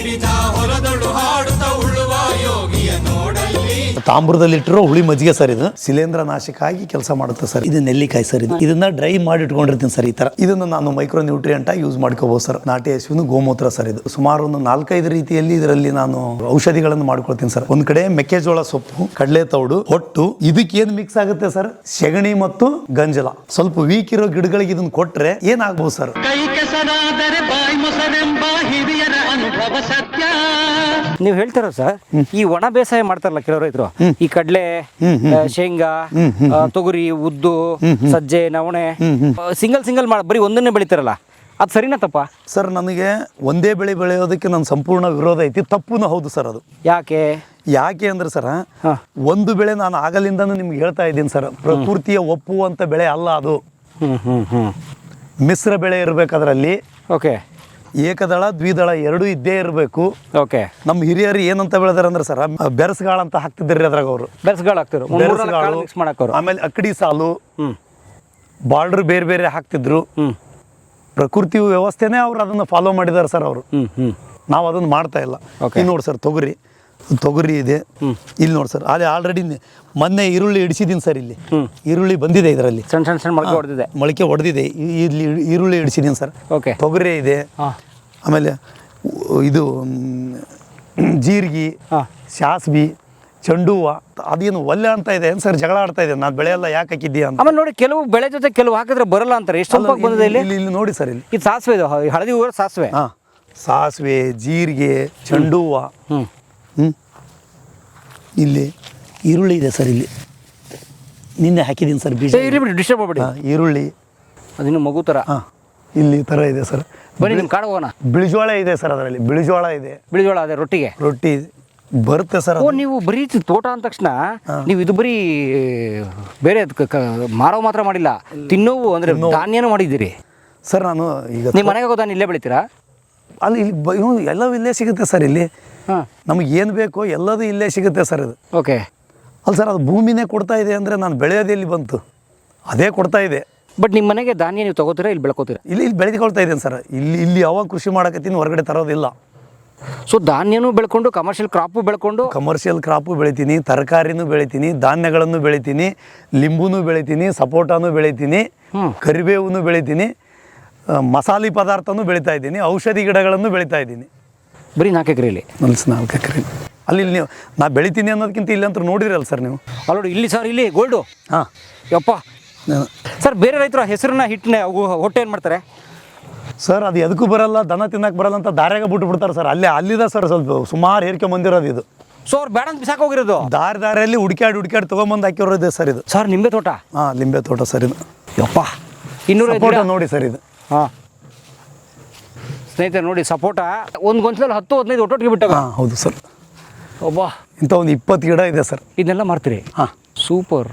ಹಿಡಿದ ಹೊಲದಳು ಹಾಡುತ್ತ ಉಳುವ ಯೋಗಿಯ ನೋಡಲ್ಲಿ. ತಾಮ್ರದಲ್ಲಿಟ್ಟಿರೋ ಹುಳಿ ಮಜ್ಜಿಗೆ ಸರ್ ಇದು. ಶಿಲೇಂದ್ರ ನಾಶಕ ಆಗಿ ಕೆಲಸ ಮಾಡುತ್ತೆ ಸರ್. ಇದು ನೆಲ್ಲಿಕಾಯಿ ಸರ್ ಇದು. ಇದನ್ನ ಡ್ರೈ ಮಾಡಿ ಇಟ್ಕೊಂಡಿರ್ತೀನಿ ಸರ್ ಈ ತರ. ಇದನ್ನ ನಾನು ಮೈಕ್ರೋ ನ್ಯೂಟ್ರಿಯೆಂಟ್ ಆಗಿ ಯೂಸ್ ಮಾಡ್ಕೋಬಹುದು ಸರ್. ನಾಟಿ ಹಸುವಿನ ಗೋಮೂತ್ರ ಸರ್ ಇದು. ಸುಮಾರು ಒಂದು ನಾಲ್ಕೈದು ರೀತಿಯಲ್ಲಿ ಇದರಲ್ಲಿ ನಾನು ಔಷಧಿಗಳನ್ನು ಮಾಡ್ಕೊಳ್ತೀನಿ ಸರ್. ಒಂದ್ ಕಡೆ ಮೆಕ್ಕೆಜೋಳ ಸೊಪ್ಪು ಕಡಲೆ ತೌಡು ಹೊಟ್ಟು. ಇದಕ್ಕೆ ಏನ್ ಮಿಕ್ಸ್ ಆಗುತ್ತೆ ಸರ್? ಸೆಗಣಿ ಮತ್ತು ಗಂಜಲ. ಸ್ವಲ್ಪ ವೀಕ್ ಇರೋ ಗಿಡಗಳಿಗೆ ಇದನ್ನ ಕೊಟ್ರೆ ಏನಾಗ್ಬೋದು ಸರ್? ಕೈ ಕೆಸರಾದರೆ ಸತ್ಯ. ನೀವು ಹೇಳ್ತಾರ ಸರ್ ಈ ಒಣ ಬೇಸಾಯ ಮಾಡ್ತಾರಲ್ಲ ಕೆಲವು ರೈತರು ಈ ಕಡಲೆ ಶೇಂಗಾ ತೊಗರಿ ಉದ್ದು ಸಜ್ಜೆ ನವಣೆ ಸಿಂಗಲ್ ಸಿಂಗಲ್ ಮಾಡ ಬರೀ ಒಂದನ್ನೇ ಬೆಳಿತಾರಲ್ಲ ಅದು ಸರಿನಾ ತಪ್ಪ? ಸರ್ ನನಗೆ ಒಂದೇ ಬೆಳೆ ಬೆಳೆಯೋದಕ್ಕೆ ನನ್ನ ಸಂಪೂರ್ಣ ವಿರೋಧ ಐತಿ ತಪ್ಪುನು ಹೌದು ಸರ್ ಅದು. ಯಾಕೆ? ಯಾಕೆ ಅಂದ್ರೆ ಸರ್ ಒಂದು ಬೆಳೆ ನಾನು ಆಗಲಿಂದನೂ ನಿಮ್ಗೆ ಹೇಳ್ತಾ ಇದ್ದೀನಿ ಸರ್ ಪ್ರಕೃತಿಯ ಒಪ್ಪುವಂತ ಬೆಳೆ ಅಲ್ಲ ಅದು. ಹ್ಮ್ ಹ್ಮ್ ಹ್ಮ್. ಮಿಶ್ರ ಬೆಳೆ ಇರಬೇಕದ್ರಲ್ಲಿ ಓಕೆ ಏಕದಳ ದ್ವಿದಳ ಎರಡೂ ಇದ್ದೇ ಇರಬೇಕು. ಓಕೆ ನಮ್ಮ ಹಿರಿಯರು ಏನಂತ ಬೆಳೆದಾರೆ ಅಂದ್ರೆ ಸರ್ ಬೆರಸ್ಗಾಳ ಅಂತ ಹಾಕ್ತಿದ್ರಿ ಅದ್ರಾಗ ಅವರು. ಬೆರ್ಸ್ಗಳು ಹಾಕ್ತಿದ್ರು. ಬೆರಸ್ಗಾಳು ಮಿಕ್ಸ್ ಮಾಡಾಕೋರು ಆಮೇಲೆ ಅಕ್ಕಡಿ ಸಾಲು ಹ್ಮ್. ಬಾರ್ಡರ್ ಬೇರೆ ಬೇರೆ ಹಾಕ್ತಿದ್ರು. ಹ್ಮ್. ಪ್ರಕೃತಿ ವ್ಯವಸ್ಥೆನೇ ಅವ್ರು ಅದನ್ನ ಫಾಲೋ ಮಾಡಿದಾರೆ ಸರ್ ಅವರು. ನಾವು ಅದನ್ನ ಮಾಡ್ತಾ ಇಲ್ಲ. ನೋಡಿ ಸರ್ ತೊಗರಿ. ತೊಗರಿ ಇದೆ. ಇಲ್ಲಿ ನೋಡಿ ಸರ್ ಅದೇ ಆಲ್ರೆಡಿ ಮೊನ್ನೆ ಈರುಳ್ಳಿ ಇಡಿಸಿದ್ದೀನಿ ಸರ್ ಇಲ್ಲಿ. ಈರುಳ್ಳಿ ಬಂದಿದೆ ಇದರಲ್ಲಿ. ಸಣ್ಣ ಸಣ್ಣ ಸಣ್ಣ ಮೊಳಕೆ ಹೊಡೆದಿದೆ. ಮೊಳಕೆ ಹೊಡೆದಿದೆ. ಇಲ್ಲಿ ಈರುಳ್ಳಿ ಇಡಿಸಿದ್ದೀನಿ ಸರ್. ಓಕೆ ತೊಗರಿ ಇದೆ. ಆಮೇಲೆ ಇದು ಜೀರಿಗೆ ಹಾ. ಸಾಸ್ಬಿ ಚೆಂಡು ಹೂವು ಅದೇನು ಒಲ್ಲೆ ಅಂತ ಇದೆ. ಏನು ಸರ್ ಜಗಳ ಆಡ್ತಾ ಇದೆ? ನಾನು ಬೆಳೆ ಎಲ್ಲ ಯಾಕೆ ಹಾಕಿದ್ದೀಯ ಅಂತ. ಆಮೇಲೆ ನೋಡಿ ಕೆಲವು ಬೆಳೆ ಜೊತೆ ಕೆಲವು ಹಾಕಿದ್ರೆ ಬರಲ್ಲ ಅಂತಾರೆ. ಎಷ್ಟು ಸ್ವಲ್ಪ ಬಂದಿದೆ ಇಲ್ಲಿ? ಇಲ್ಲಿ ನೋಡಿ ಸರ್ ಇಲ್ಲಿ. ಇದು ಸಾಸಿವೆ ಇದು. ಹಳದಿ ಹೂವು ಸಾಸಿವೆ. ಹಾಂ. ಸಾಸಿವೆ ಜೀರಿಗೆ ಚೆಂಡು ಹೂವು ಇಲ್ಲಿ ಈರುಳ್ಳಿ ಇದೆ ಸರ್ ಇಲ್ಲಿ. ನಿನ್ನೆ ಹಾಕಿದ್ದೀನಿ ಸರ್ ಬೀಜ. ಏ, ಇರ್ಲಿ ಬಿಡಿ ಡಿಸ್ಟರ್ಬ್ ಹಾಂ ಈರುಳ್ಳಿ. ಅದಿನ್ನು ಮಗು ಥರ. ಹಾಂ ಇಲ್ಲಿ ಈ ಥರ ಇದೆ ಸರ್. ಬನ್ನಿ ನಿಮ್ಮ ಕಾಡು ಹೋಗೋಣ ಬಿಳಿಜೋಳ ಇದೆ ಸರ್ ಅದರಲ್ಲಿ ಬಿಳಿಜೋಳ ಇದೆ. ಬಿಳಿಜೋಳ ಅದೇ ರೊಟ್ಟಿಗೆ. ರೊಟ್ಟಿ ಇದೆ. ಬರುತ್ತೆ ಸರ್ ಓ ನೀವು ಬರೀ ತೋಟ ಅಂದ ತಕ್ಷಣ ನೀವು ಇದು ಬರೀ ಬೇರೆ ಮಾರೋ ಮಾತ್ರ ಮಾಡಿಲ್ಲ. ತಿನ್ನೋವು ಅಂದ್ರೆ ಧಾನ್ಯನೂ ಮಾಡಿದ್ದೀರಿ. ಸರ್ ನಾನು ಈಗ ನಿಮ್ಮ ಮನೆಗೆ ಹೋಗೋದಾನ ಇಲ್ಲೇ ಬೆಳಿತೀರಾ? ಅಲ್ಲಿ ಇಲ್ಲಿ ಎಲ್ಲವೂ ಇಲ್ಲೇ ಸಿಗುತ್ತೆ ಸರ್ ಇಲ್ಲಿ. ನಮಗೆ ಏನು ಬೇಕೋ ಎಲ್ಲದೂ ಇಲ್ಲೇ ಸಿಗುತ್ತೆ ಸರ್ ಅದು ಓಕೆ. ಅಲ್ಲ ಸರ್ ಅದು ಭೂಮಿನೇ ಕೊಡ್ತಾ ಇದೆ ಅಂದರೆ ನಾನು ಬೆಳೆಯೋದು ಎಲ್ಲಿ ಬಂತು. ಅದೇ ಕೊಡ್ತಾ ಇದೆ. ಬಟ್ ನಿಮ್ಮ ಮನೆಗೆ ಧಾನ್ಯ ನೀವು ತಗೋತೀರಾ ಇಲ್ಲಿ ಬೆಳ್ಕೋತೀರಾ? ಇಲ್ಲಿ ಇಲ್ಲಿ ಬೆಳೆದುಕೊಳ್ತಾ ಇದ್ದೇನೆ ಸರ್. ಇಲ್ಲಿ ಇಲ್ಲಿ ಯಾವಾಗ ಕೃಷಿ ಮಾಡಕತ್ತೀನಿ ಹೊರಗಡೆ ತರೋದಿಲ್ಲ. ಸೊ ಧಾನ್ಯನೂ ಬೆಳ್ಕೊಂಡು ಕಮರ್ಷಿಯಲ್ ಕ್ರಾಪು ಬೆಳ್ಕೊಂಡು? ಕಮರ್ಷಿಯಲ್ ಕ್ರಾಪು ಬೆಳಿತೀನಿ ತರಕಾರಿನೂ ಬೆಳಿತೀನಿ ಧಾನ್ಯಗಳನ್ನು ಬೆಳಿತೀನಿ ಲಿಂಬುನೂ ಬೆಳಿತೀನಿ ಸಪೋಟಾನು ಬೆಳಿತೀನಿ ಕರಿಬೇವನ್ನು ಬೆಳಿತೀನಿ ಮಸಾಲೆ ಪದಾರ್ಥನೂ ಬೆಳಿತಾ ಇದ್ದೀನಿ ಔಷಧಿ ಗಿಡಗಳನ್ನು ಬೆಳಿತಾ ಇದ್ದೀನಿ. ಬರೀ ನಾಲ್ಕು ಎಕರೆಯಲ್ಲಿ ಮಲ್ಸ್ ನಾಲ್ಕು ಎಕರೆ. ಅಲ್ಲಿ ನೀವು ನಾ ಬೆಳಿತೀನಿ ಅನ್ನೋದಕ್ಕಿಂತ ಇಲ್ಲಿ ಅಂತ ನೋಡಿರಲ್ಲ ಸರ್ ನೀವು. ಅಲ್ಲೋಡಿ ಇಲ್ಲಿ ಸರ್ ಇಲ್ಲಿ ಗೋಲ್ಡು ಹಾಂ. ಯಪ್ಪ. ಸರ್ ಬೇರೆ ರೈತರು ಹೆಸರನ್ನ ಹಿಟ್ಟಿನ ಹೊಟ್ಟೆ ಏನು ಮಾಡ್ತಾರೆ? ಸರ್ ಅದು ಎದಕ್ಕೂ ಬರಲ್ಲ ದನ ತಿನ್ನಕ್ಕೆ ಬರಲ್ಲ ಅಂತ ದಾರ್ಯಾಗ ಬಿಟ್ಟು ಬಿಡ್ತಾರೆ ಸರ್. ಅಲ್ಲೇ ಅಲ್ಲಿದೆ ಸರ್ ಸ್ವಲ್ಪ ಸುಮಾರು ಹೇರ್ಕೆ ಬಂದಿರೋದು ಇದು. ಸೊ ಅವ್ರು ಬೇಡ ಅಂತ ಬಿಸಾಕ್ ಹೋಗಿರೋದು? ದಾರಿ ದಾರಿಯಲ್ಲಿ ಹುಡ್ಕ್ಯಾಡಿ ಹುಡ್ಕ್ಯಾಡಿ ತೊಗೊಂಬಂದು ಹಾಕಿರೋದು ಸರ್ ಇದು. ಸರ್ ನಿಂಬೆ ತೋಟ? ಹಾಂ ಲಿಂಬೆ ತೋಟ ಸರ್ ಇದು. ಯಪ್ಪ. ಇನ್ನೂರ ಫೋಟೋ ನೋಡಿ ಸರ್ ಇದು. ಹಾಂ. ಸ್ನೇಹಿತರೆ ನೋಡಿ ಸಪೋಟ. ಒಂದು ಗೊಂಚಲಲ್ಲಿ ಹತ್ತು ಹದಿನೈದು ಒಟ್ಟೊಟ್ಟಿಗೆ ಬಿಟ್ಟಾಗ. ಹಾಂ ಹೌದು ಸರ್. ಒಬ್ಬ. ಇಂಥ ಒಂದು ಇಪ್ಪತ್ತು ಗಿಡ ಇದೆ ಸರ್. ಇದನ್ನೆಲ್ಲ ಮಾರ್ತೀರಿ? ಹಾಂ. ಸೂಪರ್.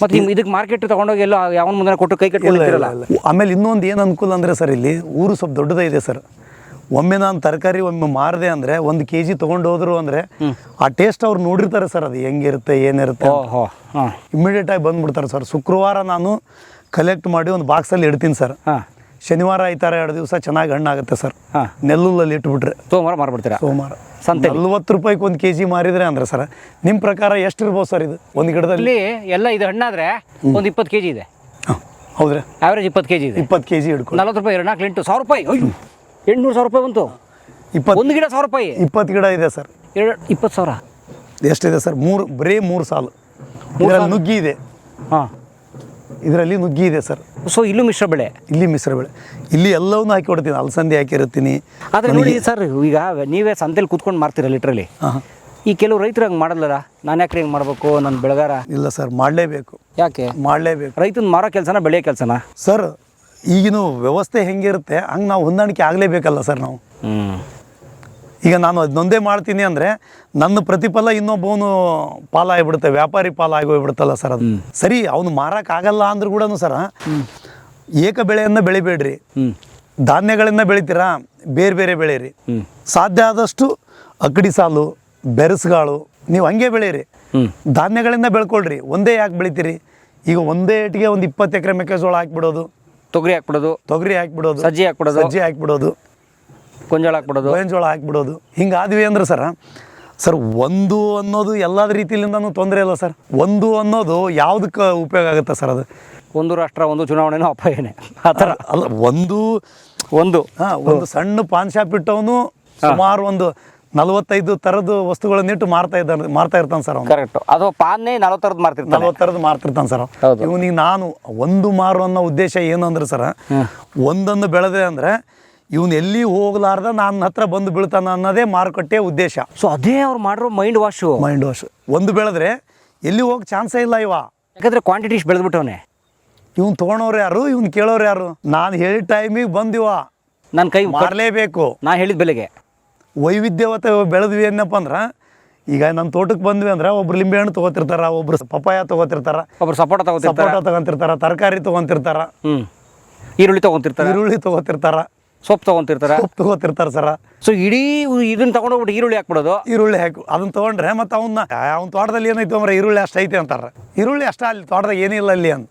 ಮತ್ತು ನಿಮ್ಮ ಇದಕ್ಕೆ ಮಾರ್ಕೆಟ್ ತಗೊಂಡೋಗಿ ಎಲ್ಲ ಯಾವ ಮುಂದೆ ಕೊಟ್ಟು ಕೈ ಕಟ್ಟಿಲ್ಲ ಆಮೇಲೆ ಇನ್ನೊಂದು ಏನು ಅನುಕೂಲ ಅಂದರೆ ಸರ್ ಇಲ್ಲಿ ಊರು ಸ್ವಲ್ಪ ದೊಡ್ಡದೇ ಇದೆ ಸರ್. ಒಮ್ಮೆ ನಾನು ತರಕಾರಿ ಒಮ್ಮೆ ಮಾರಿದೆ ಅಂದರೆ ಒಂದು ಕೆ ಜಿ ತೊಗೊಂಡು ಹೋದ್ರು ಅಂದರೆ ಆ ಟೇಸ್ಟ್ ಅವ್ರು ನೋಡಿರ್ತಾರೆ ಸರ್ ಅದು ಹೆಂಗಿರುತ್ತೆ ಏನಿರುತ್ತೆ ಓಹೋ ಹಾಂ. ಇಮ್ಮಿಡಿಯೇಟ್ ಆಗಿ ಬಂದ್ಬಿಡ್ತಾರೆ ಸರ್. ಶುಕ್ರವಾರ ನಾನು ಕಲೆಕ್ಟ್ ಮಾಡಿ ಒಂದು ಬಾಕ್ಸಲ್ಲಿ ಇಡ್ತೀನಿ ಸರ್. ಹಾಂ. ಶನಿವಾರ ಈ ಥರ ಎರಡು ದಿವಸ ಚೆನ್ನಾಗಿ ಹಣ್ಣಾಗುತ್ತೆ ಸರ್. ಹಾಂ. ನೆಲ್ಲುಲ್ಲಲ್ಲಿ ಇಟ್ಬಿಟ್ರೆ. ಸೋಮವಾರ ಮಾರ್ಬಿಡ್ತೀರಾ? ಸೋಮವಾರ. ಸಂತೆ ನಲ್ವತ್ತು ರೂಪಾಯಿಗೆ ಒಂದು ಕೆ ಜಿ ಮಾರಿದ್ರೆ ಅಂದ್ರೆ ಸರ್ ನಿಮ್ಮ ಪ್ರಕಾರ ಎಷ್ಟು ಇರ್ಬೋದು ಸರ್ ಇದು ಒಂದು ಗಿಡದಲ್ಲಿ? ಇಲ್ಲಿ ಎಲ್ಲ ಇದು ಹಣ್ಣಾದ್ರೆ ಒಂದು ಇಪ್ಪತ್ತು ಕೆ ಜಿ ಇದೆ. ಹಾಂ ಹೌದ್ರಿ. ಆವ್ರೇಜ್ ಇಪ್ಪತ್ತು ಕೆ ಜಿ ಇದೆ. ಇಪ್ಪತ್ತು ಕೆ ಜಿ ಹಿಡ್ಕೊಂಡು ನಲ್ವತ್ತು ರೂಪಾಯಿ ಎರಡು ನಾಲ್ಕು ಎಂಟು ಸಾವಿರ ರೂಪಾಯಿ. ಅಯ್ಯೋ ಎಂಟುನೂರು ಸಾವಿರ ರೂಪಾಯಿ ಬಂತು. ಇಪ್ಪತ್ತು ಒಂದು ಗಿಡ ಸಾವಿರ ರೂಪಾಯಿ. ಇಪ್ಪತ್ತು ಗಿಡ ಇದೆ ಸರ್. ಎರಡು ಇಪ್ಪತ್ತು ಸಾವಿರ. ಎಷ್ಟಿದೆ ಸರ್? ಮೂರು ಬರೀ ಮೂರು ಸಾಲು. ಮೂರಲ್ಲಿ ನುಗ್ಗಿ ಇದೆ. ಹಾಂ. ಇದರಲ್ಲಿ ನುಗ್ಗಿ ಇದೆ ಸರ್. ಸೊ ಇಲ್ಲೂ ಮಿಶ್ರ ಬೆಳೆ? ಇಲ್ಲಿ ಮಿಶ್ರ ಬೆಳೆ. ಇಲ್ಲಿ ಎಲ್ಲವನ್ನೂ ಹಾಕಿ ಕೊಡ್ತೀನಿ. ಅಲಸಂದಿ ಹಾಕಿರ್ತೀನಿ ಆದರೆ ನೋಡಿ ಸರ್ ಈಗ ನೀವೇ ಸಂತೆಲಿ ಕೂತ್ಕೊಂಡು ಮಾರ್ತೀರ ಲಿಟ್ರಲಿ ಹಾಂ. ಈ ಕೆಲವು ರೈತರು ಹಂಗೆ ಮಾಡಲ್ಲ ನಾನು ಯಾಕೆ ಹಿಂಗೆ ಮಾಡಬೇಕು? ನನ್ನ ಬೆಳೆಗಾರ? ಇಲ್ಲ ಸರ್ ಮಾಡಲೇಬೇಕು. ಯಾಕೆ? ಮಾಡಲೇಬೇಕು. ರೈತನ ಮಾರೋ ಕೆಲಸನ ಬೆಳೆಯೋ ಕೆಲಸನ? ಸರ್ ಈಗಿನ ವ್ಯವಸ್ಥೆ ಹೆಂಗಿರುತ್ತೆ ಹಂಗೆ ನಾವು ಹೊಂದಾಣಿಕೆ ಆಗಲೇಬೇಕಲ್ಲ ಸರ್ ನಾವು. ಹ್ಞೂ ಈಗ ನಾನು ಅದನ್ನೊಂದೇ ಮಾಡ್ತೀನಿ ಅಂದರೆ ನನ್ನ ಪ್ರತಿಫಲ ಇನ್ನೊಬ್ಬವನು ಪಾಲಾಗ್ಬಿಡುತ್ತೆ ವ್ಯಾಪಾರಿ ಪಾಲಾಗಿ ಹೋಗ್ಬಿಡುತ್ತಲ್ಲ ಸರ್ ಅದು. ಸರಿ ಅವನು ಮಾರಕ್ಕಾಗಲ್ಲ ಅಂದ್ರೂ ಕೂಡ ಸರ ಏಕ ಬೆಳೆಯನ್ನು ಬೆಳಿಬೇಡ್ರಿ. ಧಾನ್ಯಗಳನ್ನು ಬೆಳಿತೀರಾ? ಬೇರೆ ಬೇರೆ ಬೆಳೆಯಿರಿ. ಸಾಧ್ಯ ಆದಷ್ಟು ಅಕ್ಕಡಿ ಸಾಲು ಬೆರಸುಗಾಳು ನೀವು ಹಂಗೆ ಬೆಳೀರಿ ಹ್ಮ್. ಧಾನ್ಯಗಳಿಂದ ಬೆಳ್ಕೊಳ್ರಿ. ಒಂದೇ ಯಾಕೆ ಬೆಳಿತೀರಿ? ಈಗ ಒಂದೇ ಏಟಿಗೆ ಒಂದು ಇಪ್ಪತ್ತು ಎಕರೆ ಮೆಕ್ಕೆಜೋಳ ಹಾಕ್ಬಿಡೋದು. ತೊಗರಿ ಹಾಕ್ಬಿಡೋದು. ತೊಗರಿ ಹಾಕ್ಬಿಡೋದು. ಸಜ್ಜೆ ಹಾಕ್ಬಿಡೋದು. ಸಜ್ಜೆ ಹಾಕ್ಬಿಡೋದು. ಗೊಂಜಾಳ ಹಾಕ್ಬಿಡೋದು. ಗೋವಿನ ಹಾಕ್ಬಿಡೋದು. ಹಿಂಗೆ ಹಿಂಗಾದ್ವಿ ಅಂದ್ರೆ ಸರ್ ಸರ್ ಒಂದು ಅನ್ನೋದು ಎಲ್ಲದ ರೀತಿಯಿಂದನೂ ತೊಂದರೆ ಇಲ್ಲ ಸರ್. ಒಂದು ಅನ್ನೋದು ಯಾವುದಕ್ಕೆ ಉಪಯೋಗ ಆಗುತ್ತೆ ಸರ್ ಅದು? ಒಂದು ರಾಷ್ಟ್ರ ಒಂದು ಚುನಾವಣೆನೂ ಅಪಾಯನೇ. ಆ ಥರ. ಅಲ್ಲ ಒಂದು ಒಂದು. ಹಾಂ ಒಂದು ಸಣ್ಣ ಪಾನ್ ಶಾಪ್ ಇಟ್ಟವನು ಸುಮಾರು ಒಂದು ನಲವತ್ತೈದು ಥರದ ವಸ್ತುಗಳನ್ನಿಟ್ಟು ಮಾರ್ತಾ ಇದ್ದಾನೆ ಮಾರ್ತಾ ಇರ್ತಾನೆ ಸರ್ ಅವ್ನು. ಕರೆಕ್ಟ್ ಅದು ಪಾನ್ನೇ ನಲವತ್ತರದ್ದು ಮಾರ್ತಿರ್ತಾನೆ. ನಲವತ್ತು ಥರದ್ದು ಮಾರ್ತಿರ್ತಾನೆ ಸರ್ ಹೌದು. ಇವನಿಗೆ ನಾನು ಒಂದು ಮಾರು ಅನ್ನೋ ಉದ್ದೇಶ ಏನು ಅಂದ್ರೆ ಸರ್ ಒಂದನ್ನು ಬೆಳೆದೆ ಅಂದ್ರೆ ಇವನು ಎಲ್ಲಿ ಹೋಗ್ಲಾರ್ದ ನನ್ನ ಹತ್ರ ಬಂದು ಬೀಳ್ತಾನ ಅನ್ನೋದೇ ಮಾರುಕಟ್ಟೆ ಉದ್ದೇಶ. ಸೊ ಅದೇ ಅವ್ರು ಮಾಡಿರೋ ಮೈಂಡ್ ವಾಶ್ ಮೈಂಡ್ ವಾಶ್ ಒಂದು ಬೆಳೆದ್ರೆ ಎಲ್ಲಿ ಹೋಗಿ ಚಾನ್ಸೇ ಇಲ್ಲ ಇವ. ಯಾಕಂದ್ರೆ ಕ್ವಾಂಟಿಟಿ ಇಷ್ಟು ಬೆಳೆದ್ಬಿಟ್ಟವನೆ. ಇವ್ನು ತೊಗೊಳೋರು ಯಾರು ಇವ್ನು ಕೇಳೋರು ಯಾರು? ನಾನು ಹೇಳಿದ ಟೈಮಿಗೆ ಬಂದಿವ ನನ್ನ ಕೈ ಮಾರಲೇಬೇಕು. ನಾ ಹೇಳಿದ ಬೆಲೆಗೆ. ವೈವಿಧ್ಯವತ ಬೆಳೆದ್ವಿ ಏನಪ್ಪ ಅಂದ್ರೆ ಈಗ ನನ್ನ ತೋಟಕ್ಕೆ ಬಂದ್ವಿ ಅಂದ್ರೆ ಒಬ್ರು ಲಿಂಬೆ ಹಣ್ಣು ತೊಗೋತಿರ್ತಾರ ಒಬ್ರು ಪಪಾಯ ತಗೋತಿರ್ತಾರ ಒಬ್ರು ಸಪೋಟ ತಗೋತಿರ್ತಾರ. ಸಪೋಟ ತಗೊಂತಿರ್ತಾರ ತರಕಾರಿ ತೊಗೊಂತಿರ್ತಾರ ಈರುಳ್ಳಿ ತಗೊಂತಿರ್ತಾರೆ. ಈರುಳ್ಳಿ ತೊಗೋತಿರ್ತಾರ. ಸೊಪ್ಪು ತಗೊಂತಿರ್ತಾರೆ? ಸೊಪ್ಪು ತಗೋತಿರ್ತಾರೆ ಸರ. ಸೊ ಇಡೀ ಇದನ್ನ ತಗೊಂಡೋಗ್ಬಿಟ್ಟು ಈರುಳ್ಳಿ ಹಾಕ್ಬಿಡೋದು? ಈರುಳ್ಳಿ ಹಾಕು. ಅದನ್ನ ತಗೊಂಡ್ರೆ ಮತ್ತೆ ಅವನ್ನ ಅವ್ನ ತೋಟದಲ್ಲಿ ಏನೈತೆ ಅಂದ್ರೆ ಈರುಳ್ಳಿ ಅಷ್ಟು ಐತೆ ಅಂತಾರೆ. ಈರುಳ್ಳಿ ಅಷ್ಟ ಅಲ್ಲಿ ತೋಟದಾಗ ಏನಿಲ್ಲ ಅಲ್ಲಿ ಅಂತ.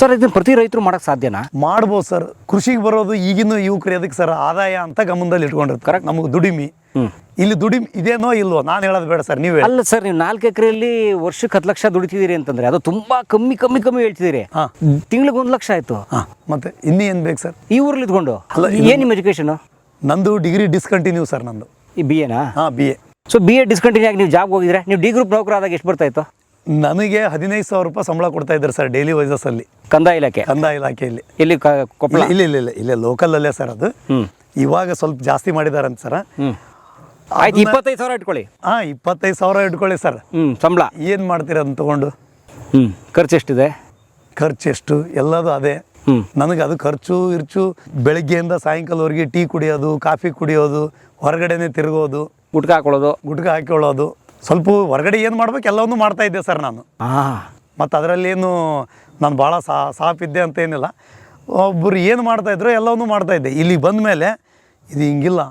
ಸರ್ ಇದನ್ನ ಪ್ರತಿ ರೈತರು ಮಾಡಕ್ ಸಾಧ್ಯನಾ? ಮಾಡ್ಬೋದು ಸರ್. ಕೃಷಿಗೆ ಬರೋದು ಈಗಿನ ಯುವಕರು ಎದಕ್ಕೆ ಸರ್? ಆದಾಯ ಅಂತ ಗಮನದಲ್ಲಿ ಇಟ್ಕೊಂಡಿರ್ತಾರೆ ಕರೆಕ್ಟ್ ನಮಗೆ ದುಡಿಮಿ. ಇಲ್ಲಿ ದುಡಿಮಿ ಇದೇನೋ ಇಲ್ವೋ? ನಾನು ಹೇಳೋದು ಬೇಡ ಸರ್ ನೀವು ಅಲ್ಲ ಸರ್ ನೀವು ನಾಲ್ಕು ಎಕರೆಯಲ್ಲಿ ವರ್ಷಕ್ಕೆ ಹತ್ತು ಲಕ್ಷ ದುಡಿತಿದ್ದೀರಿ ಅಂತಂದ್ರೆ ಅದು ತುಂಬಾ ಕಮ್ಮಿ ಕಮ್ಮಿ ಕಮ್ಮಿ ಹೇಳ್ತಿದ್ದೀರಿ. ಹಾ. ತಿಂಗಳಿಗೆ ಒಂದು ಲಕ್ಷ ಆಯ್ತು. ಹಾಂ ಮತ್ತೆ ಇನ್ನೂ ಏನು ಬೇಕು ಸರ್? ಈ ಊರಲ್ಲಿ ಇದ್ಕೊಂಡು? ಅಲ್ಲ, ಏನ್ ನಿಮ್ಮ ಎಜುಕೇಶನ್ ನಂದು ಡಿಗ್ರಿ ಡಿಸ್ಕಂಟಿನ್ಯೂ ಸರ್ ನಂದು. ಈ ಬಿ ಎನಾ ಹಾಂ B A so B A discontinue ಆಗಿ ನೀವು ಜಾಬ್ ಹೋಗಿದ್ರೆ ನೀವು ಡಿ ಗ್ರೂಪ್ ನೌಕರ ಆದಾಗ ಎಷ್ಟು ಬರ್ತಾ ಇತ್ತು? ನನಗೆ ಹದಿನೈದು ಸಾವಿರ ರೂಪಾಯಿ ಸಂಬಳ ಕೊಡ್ತಾ ಇದ್ದಾರೆ ಸರ್ ಡೈಲಿ ವೈಸಸ್ ಅಲ್ಲಿ. ಕಂದಾಯ ಇಲಾಖೆ? ಕಂದಾಯ ಇಲಾಖೆಯಲ್ಲಿ ಇಲ್ಲಿ. ಕ- ಕೊಪ್ಪಳ? ಇಲ್ಲ ಇಲ್ಲ ಇಲ್ಲ ಇಲ್ಲೇ ಲೋಕಲಲ್ಲೇ ಸರ್ ಅದು. ಹ್ಮ್. ಇವಾಗ ಸ್ವಲ್ಪ ಜಾಸ್ತಿ ಮಾಡಿದಾರಂತ ಸರ್. ಹ್ಮ್. ಆಯ್ತು ಇಪ್ಪತ್ತೈದು ಸಾವಿರ ಇಟ್ಕೊಳ್ಳಿ. ಹಾಂ ಇಪ್ಪತ್ತೈದು ಸಾವಿರ ಇಟ್ಕೊಳ್ಳಿ ಸರ್. ಹ್ಮ್ ಸಂಬಳ. ಏನು ಮಾಡ್ತೀರ ಅದನ್ನ ತೊಗೊಂಡು? ಹ್ಮ್ ಖರ್ಚು ಎಷ್ಟಿದೆ? ಖರ್ಚು ಎಷ್ಟು? ಎಲ್ಲದು ಅದೇ. ನನಗೆ ಅದು ಖರ್ಚು ಇರ್ಚು ಬೆಳಗ್ಗೆಯಿಂದ ಸಾಯಂಕಾಲವರೆಗೆ ಟೀ ಕುಡಿಯೋದು ಕಾಫಿ ಕುಡಿಯೋದು ಹೊರಗಡೆನೆ ತಿರುಗೋದು ಗುಟ್ಕ ಹಾಕೊಳ್ಳೋದು. ಗುಟ್ಕ ಹಾಕೊಳ್ಳೋದು. ಸ್ವಲ್ಪ ಹೊರಗಡೆ ಏನು ಮಾಡ್ಬೇಕು ಎಲ್ಲವನ್ನೂ ಮಾಡ್ತಾ ಇದ್ದೆ ಸರ್ ನಾನು. ಮತ್ತು ಅದರಲ್ಲೇನು ನಾನು ಭಾಳ ಸಾ ಸಾಫ್ ಇದ್ದೆ ಅಂತ ಏನಿಲ್ಲ. ಒಬ್ಬರು ಏನು ಮಾಡ್ತಾಯಿದ್ರು ಎಲ್ಲವನ್ನೂ ಮಾಡ್ತಾಯಿದ್ದೆ ಇಲ್ಲಿಗೆ ಬಂದ ಮೇಲೆ ಇದು ಹಿಂಗಿಲ್ಲ.